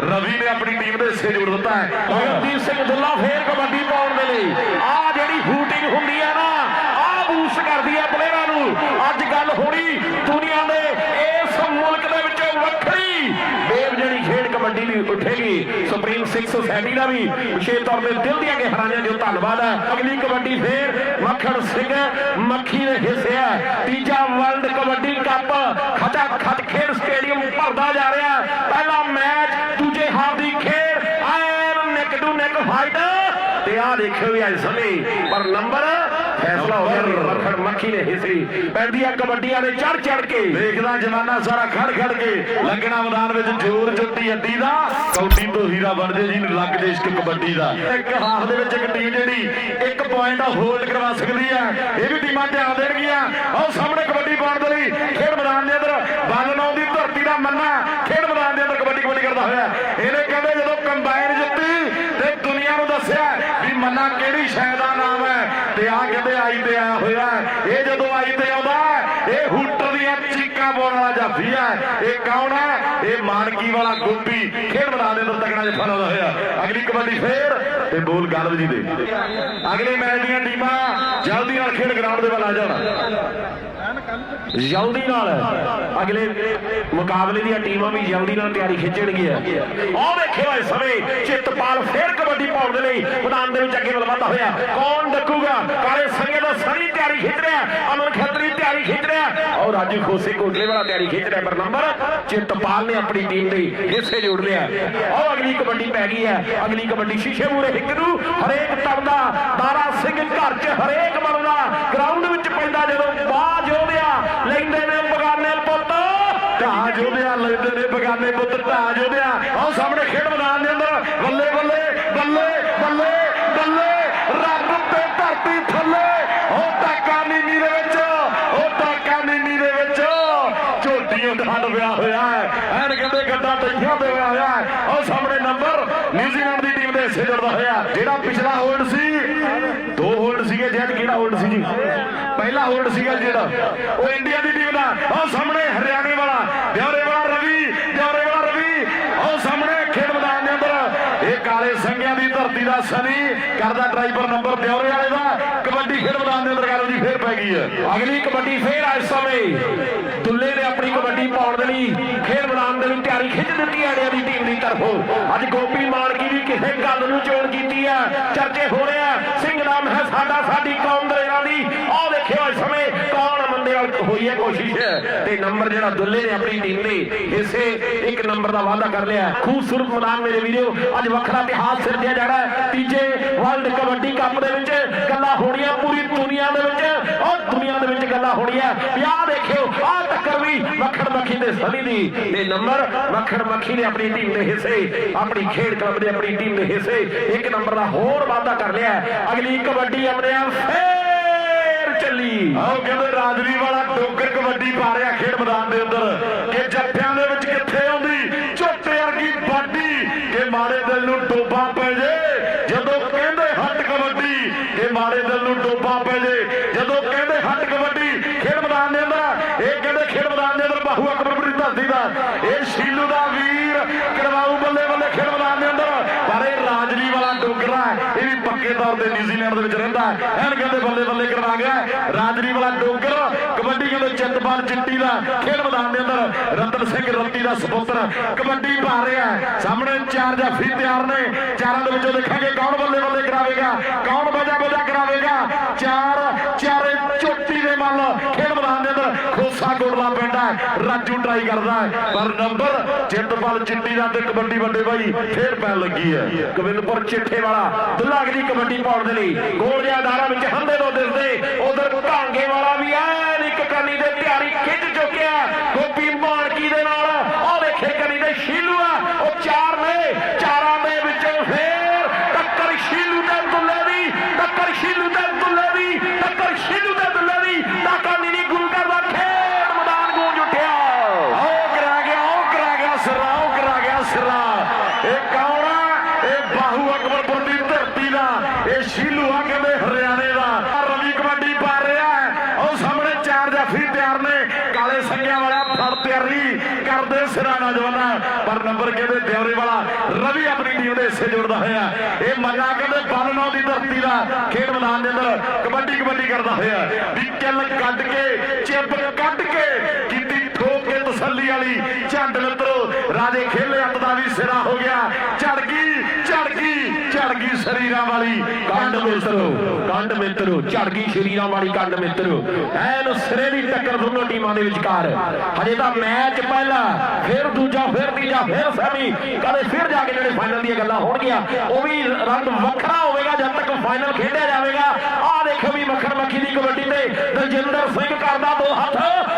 ਰਵੀ ਨੇ ਆਪਣੀ ਟੀਮ ਦੇ ਹਿੱਸੇ ਜੋੜ ਦਿੱਤਾ ਹੈ। ਅਗਰਦੀਪ ਸਿੰਘ ਦੁੱਲਾ ਫੇਰ ਕਬੱਡੀ ਪਾਉਣ ਦੇ ਲਈ। ਆ ਜਿਹੜੀ ਹੂਟਿੰਗ ਹੁੰਦੀ ਹੈ ਨਾ, ਆ ਬੂਸਟ ਕਰਦੀ ਹੈ ਪਲੇਅਰਾਂ ਨੂੰ। ਅੱਜ ਗੱਲ ਹੋਣੀ ਦੁਨੀਆ ਦੇ ਇਸ ਮੁਲਕ ਦੇ ਵਿੱਚ ਵੱਖਰੀ ਵੇਵ ਜਿਹੜੀ ਖੇਡ ਕਬੱਡੀ ਦੀ ਉੱਠੇਗੀ, ਸੁਪਰੀਮ ਸਿੱਖ ਸੁਸਾਇਟੀ ਦਾ ਵੀ ਵਿਸ਼ੇਸ਼ ਤੌਰ ਤੇ ਦਿਲ ਦੀਆਂ ਗਹਿਰਾਈਆਂ ਜੋ ਧੰਨਵਾਦ ਹੈ। ਅਗਲੀ ਕਬੱਡੀ ਫੇਰ ਮੱਖਣ ਸਿੰਘ ਮੱਖੀ ਦੇ ਹਿੱਸੇ ਹੈ। ਤੀਜਾ ਵਰਲਡ ਕਬੱਡੀ ਕੱਪ ਖਚਾ ਖਚ ਖੇਡ ਸਟੇਡੀਅਮ ਭਰਦਾ ਜਾ ਰਿਹਾ ਪਹਿਲਾ ਮੈਚ ਦੂਜੇ ਹਾਫ ਦੀ ਖੇਡ ਐਨ ਨਿਕ ਟੂ ਨਿਕ ਫਾਈਟ ਤੇ ਆ ਦੇਖਿਓ ਵੀ ਅੱਜ ਸਮੇਂ, ਪਰ ਨੰਬਰ ਫੈਸਲਾ ਹੋ ਗਿਆ ਮੱਖਣ ਮੱਖੀ ਨੇ ਹਿੱਸੇ। ਪੈਂਦੀਆਂ ਕਬੱਡੀਆਂ ਨੇ ਚੜ ਚੜ ਕੇ। ਦੇਖਦਾ ਜਮਾਨਾ ਸਾਰਾ ਖੜ ਖੜ ਕੇ। ਲੱਗਣਾ ਮੈਦਾਨ ਵਿੱਚ ਜੋਰ ਚੁੱਟੀ ਅੱਡੀ ਦਾ। ਕੌਡੀ ਤੋਂ ਹੀਰਾ ਬਣ ਜੇ ਜੀ, ਲੱਗ ਜੇ ਇਸ਼ਕ ਕਬੱਡੀ ਦਾ। ਇੱਕ ਹਾਫ ਦੇ ਵਿੱਚ ਇੱਕ ਟੀਮ ਜਿਹੜੀ ਇੱਕ ਪੁਆਇੰਟ ਹੋਲਡ ਕਰਵਾ ਸਕਦੀ ਹੈ। ਇਹ ਵੀ ਟੀਮਾਂ ਧਿਆਨ ਦੇਣਗੀਆਂ। ਆਹ ਸਾਹਮਣੇ ਕਬੱਡੀ ਪਾਉਣ ਦੇ ਲਈ ਖੇਡ ਮੈਦਾਨ ਦੇ ਅੰਦਰ ਬਾਲਨੌਂ ਦੀ ਧਰਤੀ ਦਾ ਮੰਨਾ। ਖੇਡ ਮੈਦਾਨ ਦੇ ਅੰਦਰ ਕਬੱਡੀ ਕਬੱਡੀ ਕਰਦਾ ਹੋਇਆ। ਇਹਨੇ ਕਹਿੰਦੇ ਜਦੋਂ ਕੰਬਾਈਨ ਜਿੱਤੀ ਦੱਸਿਆ ਵੀ ਮੰਨਾ ਕਿਹੜੀ ਸ਼ੈ ਦਾ ਨਾਮ ਹੈ ਤੇ ਆ ਕਹਿੰਦੇ ਆਈ ਤੇ ਆਇਆ ਹੋਇਆ ਇਹ ਜਦੋਂ ਆਈ ਤੇ ਆਉਂਦਾ ਇਹ ਹੂਟਰ ਦੀਆਂ ਚੀਕਾਂ ਪਾਉਣ ਵਾਲਾ ਜਾਫੀ ਹੈ। ਇਹ ਕੌਣ ਹੈ? ਇਹ ਮਾਨਕੀ ਵਾਲਾ ਗੋਪੀ। ਖੇਡ ਮੈਦਾਨ ਦੇ ਅੰਦਰ ਤਕੜਾ ਜਿਹਾ ਫਲਾਉਂਦਾ ਹੋਇਆ। ਅਗਲੀ ਕਬੱਡੀ ਫੇਰ ਤੇ ਬੋਲ ਗਲਬ ਜੀ ਦੇ। ਅਗਲੇ ਮੈਚ ਦੀਆਂ ਟੀਮਾਂ ਜਲਦੀ ਨਾਲ ਖੇਡ ਗਰਾਊਂਡ ਦੇ ਵੱਲ ਆ ਜਾਣਾ। ਜਲਦੀ ਨਾਲ। ਅਗਲੇ ਮੁਕਾਬਲੇ ਦੀਆਂ ਟੀਮਾਂ ਵੀ ਜਲਦੀ ਨਾਲ ਤਿਆਰੀ ਖਿੱਚਣਗੀਆਂ। ਆਹ ਵੇਖਿਓ ਇਸ ਸਮੇਂ ਚਿੱਤਪਾਲ ਫੇਰ ਕਬੱਡੀ ਪਾਉਣ ਦੇ ਲਈ ਮੈਦਾਨ ਦੇ ਵਿੱਚ ਅੱਗੇ ਵੱਲ ਹੋਇਆ। ਕੌਣ ਡੱਕੂਗਾ? ਕਾਲੇ ਸੰਗੇ ਦਾ ਸਣੀ ਤਿਆਰੀ ਖਿੱਚ ਰਿਹਾ। ਅਮਨ ਖੱਤਰੀ ਤਿਆਰੀ ਖਿੱਚ ਰਿਹਾ। ਔਰ ਰਾਜੂ ਖੋਸੇ ਕੋਟਲੇ ਵਾਲਾ ਤਿਆਰੀ ਖਿੱਚ ਰਿਹਾ। ਪਰ ਨੰਬਰ ਚਿੱਤਪਾਲ ਨੇ ਆਪਣੀ ਟੀਮ ਦੇ ਹਿੱਸੇ ਜੋੜ ਲਿਆ। ਉਹ ਅਗਲੀ ਕਬੱਡੀ ਪੈ ਗਈ ਹੈ। ਅਗਲੀ ਕਬੱਡੀ ਸ਼ੀਸ਼ੇ ਮੂਰੇ ਹਿੱਕ ਨੂੰ ਹਰੇਕ ਤਬਦਾ ਦਾਰਾ ਸਿੰਘ ਘਰ 'ਚ ਹਰੇਕ ਮਰਦਾ ਗਰਾਊਂਡ ਵਿੱਚ ਪੈਂਦਾ ਜਦੋਂ ਬਾਹ ਜੋਧਿਆ ਲੈਂਦੇ ਨੇ ਬਗਾਨੇ ਪੁੱਤ। ਢਾ ਜੋਧਿਆ ਲੈਂਦੇ ਨੇ ਬਗਾਨੇ ਪੁੱਤ ਢਾ ਜੋਧਿਆ ਆਹ ਸਾਹਮਣੇ ਖੇਡ ਮੈਦਾਨ ਦੇ ਅੰਦਰ। ਬੱਲੇ ਬੱਲੇ ਬੱਲੇ ਬੱਲੇ ਬੱਲੇ। ਰੱਬ ਤੇ ਧਰਤੀ ਥੱਲੇ। ਉਹ ਟਾਕਾ ਨੀਨੀ ਦੇ ਵਿੱਚ ਉਹ ਟਾਕਾ ਨੀਨੀ ਦੇ ਵਿੱਚ ਝੋਟੀਆਂ ਠੰਡ ਹੋਇਆ ਹੈ। ਐਨ ਕਹਿੰਦੇ ਗੱਡਾ ਟਈਆਂ ਤੇ ਹੋਇਆ ਹੋਇਆ ਹੈ। ਉਹ ਸਾਹਮਣੇ ਨੰਬਰ ਨਿਊਜ਼ੀਲੈਂਡ ਦੀ ਟੀਮ ਦੇ ਹਿੱਸੇ ਜੁੜਦਾ ਹੋਇਆ। ਜਿਹੜਾ ਪਿਛਲਾ ਹੋਲਡ ਸੀ, ਦੋ ਹੋਲਡ ਸੀਗੇ ਜੈਦ ਕਿਹੜਾ ਹੋਲਡ ਸੀ ਜੀ? ਪਹਿਲਾ ਹੋਲਡ ਸੀਗਾ ਜਿਹੜਾ। ਉਹ ਇੰਡੀਆ ਦੀ ਟੀਮ ਦਾ। ਉਹ ਸਾਹਮਣੇ ਹਰਿਆਣੇ ਵਾਲਾ ਦਿਉਰੇ ਵਾਲਾ ਰਵੀ ਦਿਉਰੇ ਵਾਲਾ ਰਵੀ ਉਹ ਸਾਹਮਣੇ ਖੇਡ ਮੈਦਾਨ ਦੇ ਅੰਦਰ ਇਹ ਕਾਲੇ ਸੰਗਿਆਂ ਦੀ ਧਰਤੀ ਦਾ ਸਨੀ ਕਰਦਾ ਡਰਾਈਵਰ ਨੰਬਰ ਦਿਉਰੇ ਵਾਲੇ ਦਾ। ਕਬੱਡੀ ਖੇਡ ਮੈਦਾਨ ਦੇ ਅੰਦਰ ਗੱਲ ਦੀ ਫੇਰ ਪੈ ਗਈ ਹੈ। ਅਗਲੀ ਕਬੱਡੀ ਫੇਰ ਇਸ ਸਮੇਂ। ਦੁੱਲੇ ਨੇ ਆਪਣੀ ਕਬੱਡੀ ਪਾਉਣ ਦੇ ਲਈ ਖੇਡ ਮੈਦਾਨ ਦੇ ਵਿੱਚ ਤਿਆਰੀ ਖਿੱਚ ਦਿੱਤੀ ਆੜਿਆਂ ਦੀ ਟੀਮ ਦੀ ਤਰਫੋਂ। ਅੱਜ ਗੋਪੀ ਮਾਨਕੀ ਵੀ ਕਿਸੇ ਗੱਲ ਨੂੰ ਚੋਣ ਕੀਤੀ ਹੈ। ਚਰਚੇ ਹੋ ਰਿਹਾ ਸਿੰਘ ਨਾਮ ਹੈ ਸਾਡਾ, ਸਾਡੀ ਕੌਮ ਦੇ ਇਹਨਾਂ ਦੀ ਆਹ ਦੇਖਿਓ ਇਸ ਸਮੇਂ ਕੌਣ ਮੰਦੇ ਨਾਲ ਹੋਈ ਹੈ, ਕੋਸ਼ਿਸ਼ ਤੇ ਨੰਬਰ ਜਿਹੜਾ ਦੁੱਲੇ ਨੇ ਆਪਣੀ ਟੀਮ ਦੇ ਹਿੱਸੇ ਇੱਕ ਨੰਬਰ ਦਾ ਵਾਅਦਾ ਕਰ ਲਿਆ ਖੂਬਸੂਰਤ ਮੈਦਾਨ ਮੇਰੇ ਵੀਰੋ, ਅੱਜ ਵੱਖਰਾ ਇਤਿਹਾਸ ਸਿਰਜਿਆ ਜਾਣਾ ਤੀਜੇ ਵਰਲਡ ਕਬੱਡੀ ਕੱਪ ਦੇ ਵਿੱਚ ਗੱਲਾਂ ਹੋਣੀਆਂ, ਪੂਰੀ ਦੁਨੀਆ ਦੇ ਵਿੱਚ, ਔਰ ਦੁਨੀਆ ਦੇ ਵਿੱਚ ਗੱਲਾਂ ਹੋਣੀਆਂ। ਵੀ ਦੇਖਿਓ, ਆਹ ਟੱਕਰ ਵੀ ਮੱਖਣ ਮੱਖੀ ਦੇ ਸਨੀ ਦੀ। ਤੇ ਨੰਬਰ ਮੱਖਣ ਮੱਖੀ ਨੇ ਆਪਣੀ ਟੀਮ ਦੇ ਹਿੱਸੇ, ਆਪਣੀ ਖੇਡ ਕਲੱਬ ਦੇ ਆਪਣੀ ਟੀਮ ਦੇ ਹਿੱਸੇ, ਇੱਕ ਨੰਬਰ ਦਾ ਹੋਰ ਵਾਅਦਾ ਕਰ ਲਿਆ ਅਗਲੀ ਕਬੱਡੀ ਆਪਣੇ ਆਪ ਚੱਲੀ ਆਓ ਕਹਿੰਦੇ ਰਾਜਵੀ ਵਾਲਾ ਡੋਗਰ ਕਬੱਡੀ ਪਾ ਰਿਹਾ ਖੇਡ ਮੈਦਾਨ ਦੇ ਅੰਦਰ। ਕਿ ਜੱਫਿਆਂ ਦੇ ਵਿੱਚ ਕਿੱਥੇ ਆਉਂਦੀ? ਝੋਟੇ ਵਰਗੀ ਬਾਡੀ। ਕਿ ਮਾੜੇ ਦਿਲ ਨੂੰ ਟੋਬਾ ਪੈ ਜੇ। ਜਦੋਂ ਕਹਿੰਦੇ ਹੱਟ ਕਬੱਡੀ, ਕਿ ਮਾੜੇ ਦਿਲ ਨੂੰ ਟੋਬਾ ਪੈ ਜੇ। ਜਦੋਂ ਕਹਿੰਦੇ ਹੱਟ ਕਬੱਡੀ ਖੇਡ ਮੈਦਾਨ ਦੇ ਅੰਦਰ, ਇਹ ਕਹਿੰਦੇ ਖੇਡ ਮੈਦਾਨ ਦੇ ਅੰਦਰ ਬਾਹੂ ਅਕਬਰਪੁਰੀ ਧਰਤੀ ਦਾ। ਇਹ ਸ਼ੀਲੂ ਦਾ ਵੀਰ ਕੜਵਾਊ ਬੱਲੇ ਬੱਲੇ ਖੇਡ ਮੈਦਾਨ ਦੇ ਅੰਦਰ ਪਰ ਇਹ ਰਾਜਵੀ ਵਾਲਾ ਡੋਗਰਾ ਹੈ, ਇਹ ਵੀ ਪੱਕੇ ਤੌਰ ਤੇ ਨਿਊਜ਼ੀਲੈਂਡ ਦੇ ਵਿੱਚ ਰਹਿੰਦਾ ਐਨ ਕਹਿੰਦੇ ਬੱਲੇ ਬੱਲੇ ਕਰਵਾ ਗਿਆ ਵਾਲਾ ਡੋਗਰ, ਕਬੱਡੀ ਕਹਿੰਦੇ ਚਿੱਤਪਾਲ ਚਿੱਟੀ ਦਾ ਖੇਡ ਮੈਦਾਨ ਦੇ ਅੰਦਰ ਰਤਨ ਸਿੰਘ ਰੱਤੀ ਦਾ ਸੁਪੁੱਤਰ ਕਬੱਡੀ ਪਾ ਰਿਹਾ ਸਾਹਮਣੇ ਚਾਰ ਜਾਫੀ ਤਿਆਰ ਨੇ। ਚਾਰਾਂ ਦੇ ਵਿੱਚੋਂ ਦੇਖਾਂਗੇ ਕੌਣ ਬੱਲੇ ਬੱਲੇ ਕਰਾਵੇਗਾ, ਕੌਣ ਵਜਾ ਬਜਾ ਕਰਾਵੇਗਾ। ਚਾਰ, ਚਾਰੇ ਚੋਟੀ ਦੇ ਮੱਲ ਖੇਡ ਮੈਦਾਨ ਦੇ ਅੰਦਰ ਖੋਸਾ ਗੋੜਲਾ ਪਿੰਡ ਹੈ ਰਾਜੂ ਟਰਾਈ ਕਰਦਾ ਪਰ ਨੰਬਰ ਜਿੰਦਪਾਲ ਚਿੱਟੀ ਦਾ ਤੇ ਕਬੱਡੀ ਵੱਡੇ ਬਾਈ, ਫੇਰ ਪੈਣ ਲੱਗੀ ਹੈ। ਗੋਬਿੰਦਪੁਰ ਚਿੱਠੇ ਵਾਲਾ ਦੁੱਲਾਗਰੀ ਕਬੱਡੀ ਪਾਉਣ ਦੇ ਲਈ। ਗੋਲ ਦੇ ਵਿੱਚ ਹੰਦੇ ਤੋਂ ਦਿਸਦੇ। ਉਧਰ ਢਾਂਗੇ ਵਾਲਾ ਵੀ ਐਨ ਇੱਕ ਕੰਨੀ ਦੇ ਤਿਆਰੀ ਖਿੱਚ ਚੁੱਕਿਆ। ਗੋਪੀ ਮਾਨਕੀ ਦੇ ਨਾਲ ਉਹ ਦੇਖੇ ਕੰਨੀ ਦੇ ਸ਼ੀਲੂ ਆ। ਉਹ ਚਾਰ ਦੇ ਵਿੱਚੋਂ ਫੇਰ ਟੱਕਰ ਸ਼ੀਲੂ ਦੇ ਦੁੱਲੇ ਦੀ ਟੱਕਰ ਸ਼ੀਲੂ ਦੇ ਦੁੱਲੇ ਦੀ ਟੱਕਰ ਸ਼ੀਲੂ ਦੇ ਦੁੱਲੇ ਦੀ ਟਾਕਾ ਨੀਨੀ ਗੁੰਗਰ ਦਾ ਖੇਡ ਮੈਦਾਨ ਗੂੰਜ ਉੱਠਿਆ ਉਹ ਕਰਾ ਗਿਆ ਉਹ ਕਰਾ ਗਿਆ ਸਿਰਾ ਉਹ ਕਰਾ ਗਿਆ ਸਿਰਾ ਇਹ ਕੌਣ ਆ ਇਹ ਬਾਹੂ ਅਕਬਰਪੁਰ ਦੀ ਧਰਤੀ ਦਾ ਇਹ ਸ਼ੀਲੂ ਆ ਕਹਿੰਦੇ ਹਰਿਆਣੇ ਦਾ ਆਹ ਰਵੀ ਕਬੱਡੀ ਪਾ ਰਿਹਾ ਹੈ ਉਹ ਸਾਹਮਣੇ ਚਾਰ ਜਾਫੀ ਤਿਆਰ ਨੇ ਕਾਲੇ ਸੰਗਿਆਂ ਵਾਲਾ ਫੜ ਤਿਆਰੀ ਕਰਦੇ ਸਿਰਾ ਨੌਜਵਾਨਾਂ ਪਰ ਨੰਬਰ ਕਹਿੰਦੇ ਦਿਉਰੇ ਵਾਲਾ ਰਵੀ ਆਪਣੀ ਟੀਮ ਦੇ ਹਿੱਸੇ ਜੁੜਦਾ ਹੋਇਆ ਇਹ ਮਜ਼ਾ ਕਹਿੰਦੇ ਬਲਨੌ ਦਾ ਖੇਡ ਮੈਦਾਨ ਦੇ ਅੰਦਰ ਕਬੱਡੀ ਕਬੱਡੀ ਕਰਦਾ ਹੋਇਆ ਵੀ ਕਿੱਲ ਕੱਢ ਕੇ ਚਿੱਬ ਕੱਢ ਕੇ ਕੀਤੀ ਠੋਕ ਕੇ ਤਸੱਲੀ ਵਾਲੀ ਝੰਡ ਮਿੱਤਰੋ, ਰਾਜੇ ਖੇਲੇ ਅੱਤ ਦਾ ਵੀ ਸਿਰਾ ਹੋ ਗਿਆ। ਝੜ ਗਈ। ਝੜ ਗਈ ਸਰੀਰਾਂ ਵਾਲੀ। ਕੰਡ ਮਿੱਤਰੋ ਕੰਡ ਮਿੱਤਰੋ ਝੜ ਗਈ ਸ਼ਰੀਰਾਂ ਵਾਲੀ ਕੰਡ ਮਿੱਤਰੋ। ਐਨ ਸਿਰੇ ਦੀ ਟੱਕਰ ਦੋਨੋਂ ਟੀਮਾਂ ਦੇ ਵਿਚਕਾਰ। ਹਜੇ ਤਾਂ ਮੈਚ ਪਹਿਲਾ, ਫਿਰ ਦੂਜਾ, ਫਿਰ ਤੀਜਾ, ਫਿਰ ਸੈਮੀ। ਕਦੇ ਫਿਰ ਜਾ ਕੇ ਜਿਹੜੇ ਫਾਈਨਲ ਦੀਆਂ ਗੱਲਾਂ ਹੋਣਗੀਆਂ, ਉਹ ਵੀ ਰੰਗ ਵੱਖਰਾ ਹੋਵੇਗਾ ਜਦ ਤੱਕ ਫਾਈਨਲ ਖੇਡਿਆ ਜਾਵੇਗਾ। ਆਹ ਦੇਖੋ ਵੀ ਮੱਖਣ ਮੱਖੀ ਦੀ ਕਬੱਡੀ ਤੇ ਦਲਜਿੰਦਰ ਸਿੰਘ ਕਰਦਾ ਦੋ ਹੱਥ।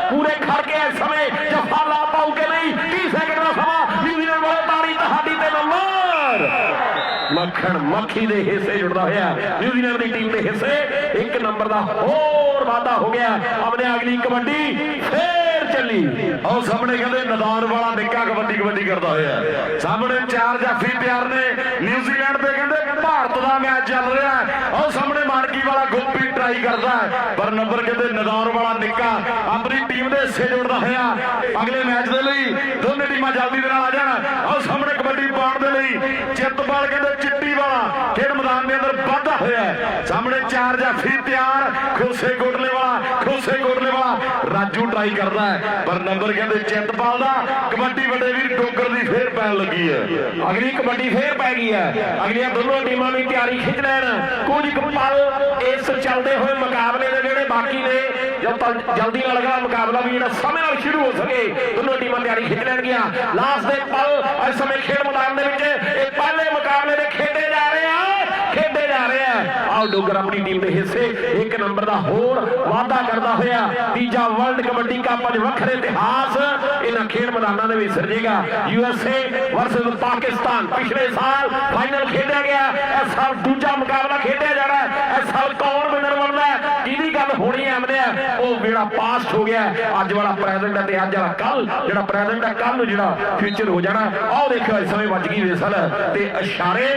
ਪੂਰੇ ਖੜ ਕੇ ਇਸ ਸਮੇਂ ਜੱਫਾ ਲਾ ਪਾਉ ਕੇ ਨਹੀਂ 30 ਸੈਕਿੰਡ ਦਾ ਸਮਾਂ ਨਿਊਜ਼ੀਲੈਂਡ ਵਾਲੇ ਤਾੜੀ ਤੁਹਾਡੀ ਤੇ ਨੰਬਰ ਮੱਖਣ ਮੱਖੀ ਦੇ ਹਿੱਸੇ ਜੁੜਦਾ ਹੋਇਆ ਨਿਊਜ਼ੀਲੈਂਡ ਦੀ ਟੀਮ ਦੇ ਹਿੱਸੇ ਇੱਕ ਨੰਬਰ ਦਾ ਹੋਰ ਵਾਧਾ ਹੋ ਗਿਆ। ਆਪਣੇ ਅਗਲੀ ਕਬੱਡੀ ਫੇਰ ਚੱਲੀ। ਉਹ ਸਾਹਮਣੇ ਕਹਿੰਦੇ ਨਦਾਨ ਵਾਲਾ ਨਿੱਕਾ ਕਬੱਡੀ ਕਬੱਡੀ ਕਰਦਾ ਹੋਇਆ ਸਾਹਮਣੇ ਚਾਰ ਜਾਫੀ ਤਿਆਰ ਨੇ ਨਿਊਜ਼ੀਲੈਂਡ ਦੇ ਕਹਿੰਦੇ ਭਾਰਤ ਦਾ ਮੈਚ ਚੱਲ ਰਿਹਾ ਹੈ। ਉਹ ਸਾਹਮਣੇ ਮਾਨਕੀ ਵਾਲਾ ਗੋਪੀ ਟਰਾਈ ਕਰਦਾ ਪਰ ਨੰਬਰ ਕਹਿੰਦੇ ਨਦਾਨ ਵਾਲਾ ਨਿੱਕਾ ਆਪਣੀ ਟੀਮ ਦੇ ਹਿੱਸੇ ਜੁੜਦਾ ਹੋਇਆ ਅਗਲੇ ਮੈਚ ਦੇ ਲਈ ਦੋਨੇ ਟੀਮਾਂ ਜਲਦੀ ਦੇ ਨਾਲ ਆ ਜਾਣ। ਉਹ ਸਾਹਮਣੇ ਪਾਉਣ ਦੇ ਲਈ ਚਿੱਤਪਾਲ ਕਹਿੰਦੇ ਚਿੱਟੀ ਵਾਲਾ ਖੇਡ ਮੈਦਾਨ ਦੇ ਅੰਦਰ ਵਾਧਾ ਹੋਇਆ ਹੈ। ਸਾਹਮਣੇ ਚਾਰ ਜਾਫੀ ਤਿਆਰ ਖੋਸੇ ਕੋਟਲੇ ਵਾਲਾ ਖੋਸੇ ਕੋਟਲੇ ਵਾਲਾ। ਰਾਜੂ ਟਰਾਈ ਕਰਦਾ ਪਰ ਨੰਬਰ ਕਹਿੰਦੇ ਚਿੱਤਪਾਲ ਦਾ। ਕਬੱਡੀ ਵੱਡੇ ਵੀਰ ਡੋਗਰ ਦੀ ਫੇਰ ਪੈਣ ਲੱਗੀ ਹੈ। ਅਗਲੀ ਕਬੱਡੀ ਫੇਰ ਪੈ ਗਈ ਹੈ। ਅਗਲੀਆਂ ਦੋਨੋਂ ਟੀਮਾਂ ਵੀ ਤਿਆਰੀ ਖਿੱਚ ਲੈਣ। ਕੁਝ ਪਲ ਇਸ ਚੱਲਦੇ ਹੋਏ ਮੁਕਾਬਲੇ ਦੇ ਜਿਹੜੇ ਬਾਕੀ ਨੇ ਜਲਦੀ ਨਾਲ ਲਗਾ ਮੁਕਾਬਲਾ ਵੀ ਜਿਹੜਾ ਸਮੇਂ ਨਾਲ ਸ਼ੁਰੂ ਹੋ ਸਕੇ, ਦੋਨੋਂ ਟੀਮਾਂ ਤਿਆਰੀ ਖਿੱਚ ਲੈਣਗੀਆਂ। ਲਾਸਟ ਦੇ ਪਲ ਇਸ ਸਮੇਂ ਖੇਡ ਮੈਦਾਨ ਦੇ ਵਿੱਚ ਇਹ ਪਹਿਲੇ ਮੁਕਾਬਲੇ ਦੇ ਖੇਡੇ ਜਾ ਰਹੇ ਆ, ਖੇਡੇ ਜਾ ਰਹੇ ਆ। ਆਓ ਡੋਗਰ ਆਪਣੀ ਟੀਮ ਦੇ ਹਿੱਸੇ, ਇੱਕ ਨੰਬਰ ਦਾ ਹੋਰ ਵਾਅਦਾ ਕਰਦਾ ਹੋਇਆ। ਤੀਜਾ ਵਰਲਡ ਕਬੱਡੀ ਕੱਪ ਅੱਜ ਵੱਖਰੇ ਇਤਿਹਾਸ। ਇਹਨਾਂ ਖੇਡ ਮੈਦਾਨਾਂ ਦੇ ਵਿੱਚ ਸਿਰਜੇਗਾ ਯੂਐਸਏ ਵਰਸਸ ਪਾਕਿਸਤਾਨ। ਪਿਛਲੇ ਸਾਲ ਫਾਈਨਲ ਖੇਡਿਆ ਗਿਆ। ਇਸ ਸਾਲ ਦੂਜਾ ਮੁਕਾਬਲਾ ਖੇਡਿਆ ਜਾਣਾ ਹੈ। ਇਸ ਕੌਣ ਵਿਨਰ ਬਣਦਾ ਹੈ? ਗੱਲ ਹੋਣੀ ਹੈ ਅਮਨੇ ਉਹ ਜਿਹੜਾ ਪਾਸਟ ਹੋ ਗਿਆ ਅੱਜ ਵਾਲਾ ਪ੍ਰੈਜ਼ੈਂਟ ਹੈ ਤੇ ਅੱਜ ਵਾਲਾ ਕੱਲ। ਜਿਹੜਾ ਪ੍ਰੈਜ਼ੈਂਟ ਹੈ, ਕੱਲ ਨੂੰ ਜਿਹੜਾ ਫਿਊਚਰ ਹੋ ਜਾਣਾ ਆਓ ਦੇਖੋ ਇਸ ਸਮੇਂ ਵੱਜ ਗਈ ਵੇਸਲ। ਤੇ ਇਸ਼ਾਰੇ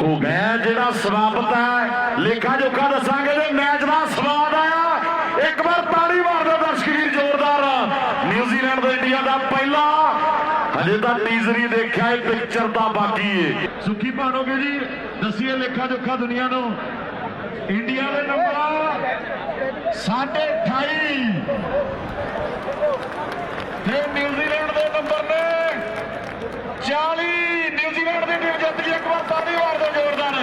ਹੋ ਗਏ ਜਿਹੜਾ ਸਵਾਗਤ ਹੈ। ਲੇਖਾ ਜੋਖਾ ਦੱਸਾਂਗੇ ਜੇ ਮੈਚ ਦਾ ਸਵਾਦ ਆਇਆ। ਇੱਕ ਵਾਰ ਤਾੜੀ ਮਾਰ ਦਿਓ ਦਰਸ਼ਕ ਵੀਰ ਜ਼ੋਰਦਾਰ। ਨਿਊਜ਼ੀਲੈਂਡ ਦਾ ਇੰਡੀਆ ਦਾ ਪਹਿਲਾ ਅਜੇ ਤਾਂ ਟੀਜ਼ਰ ਦੇਖਿਆ ਇਹ ਪਿਕਚਰ ਦਾ ਬਾਕੀ ਏ। ਸੁਖੀ ਭਾਣੋਗੇ ਜੀ, ਦਸੀਏ ਲੇਖਾ ਜੋਖਾ ਦੁਨੀਆ ਨੂੰ। ਇੰਡੀਆ ਦੇ ਨੰਬਰ 28 ਤੇ ਨਿਊਜ਼ੀਲੈਂਡ ਦੇ ਨੰਬਰ ਨੇ 40 ਨਿਊਜ਼ੀਲੈਂਡ ਦੇ ਟੀਮ ਜਿੱਤ ਗਈ ਇੱਕ ਵਾਰ ਤਾੜੀ ਵਾਰ ਦੋ ਜ਼ੋਰਦਾਰ।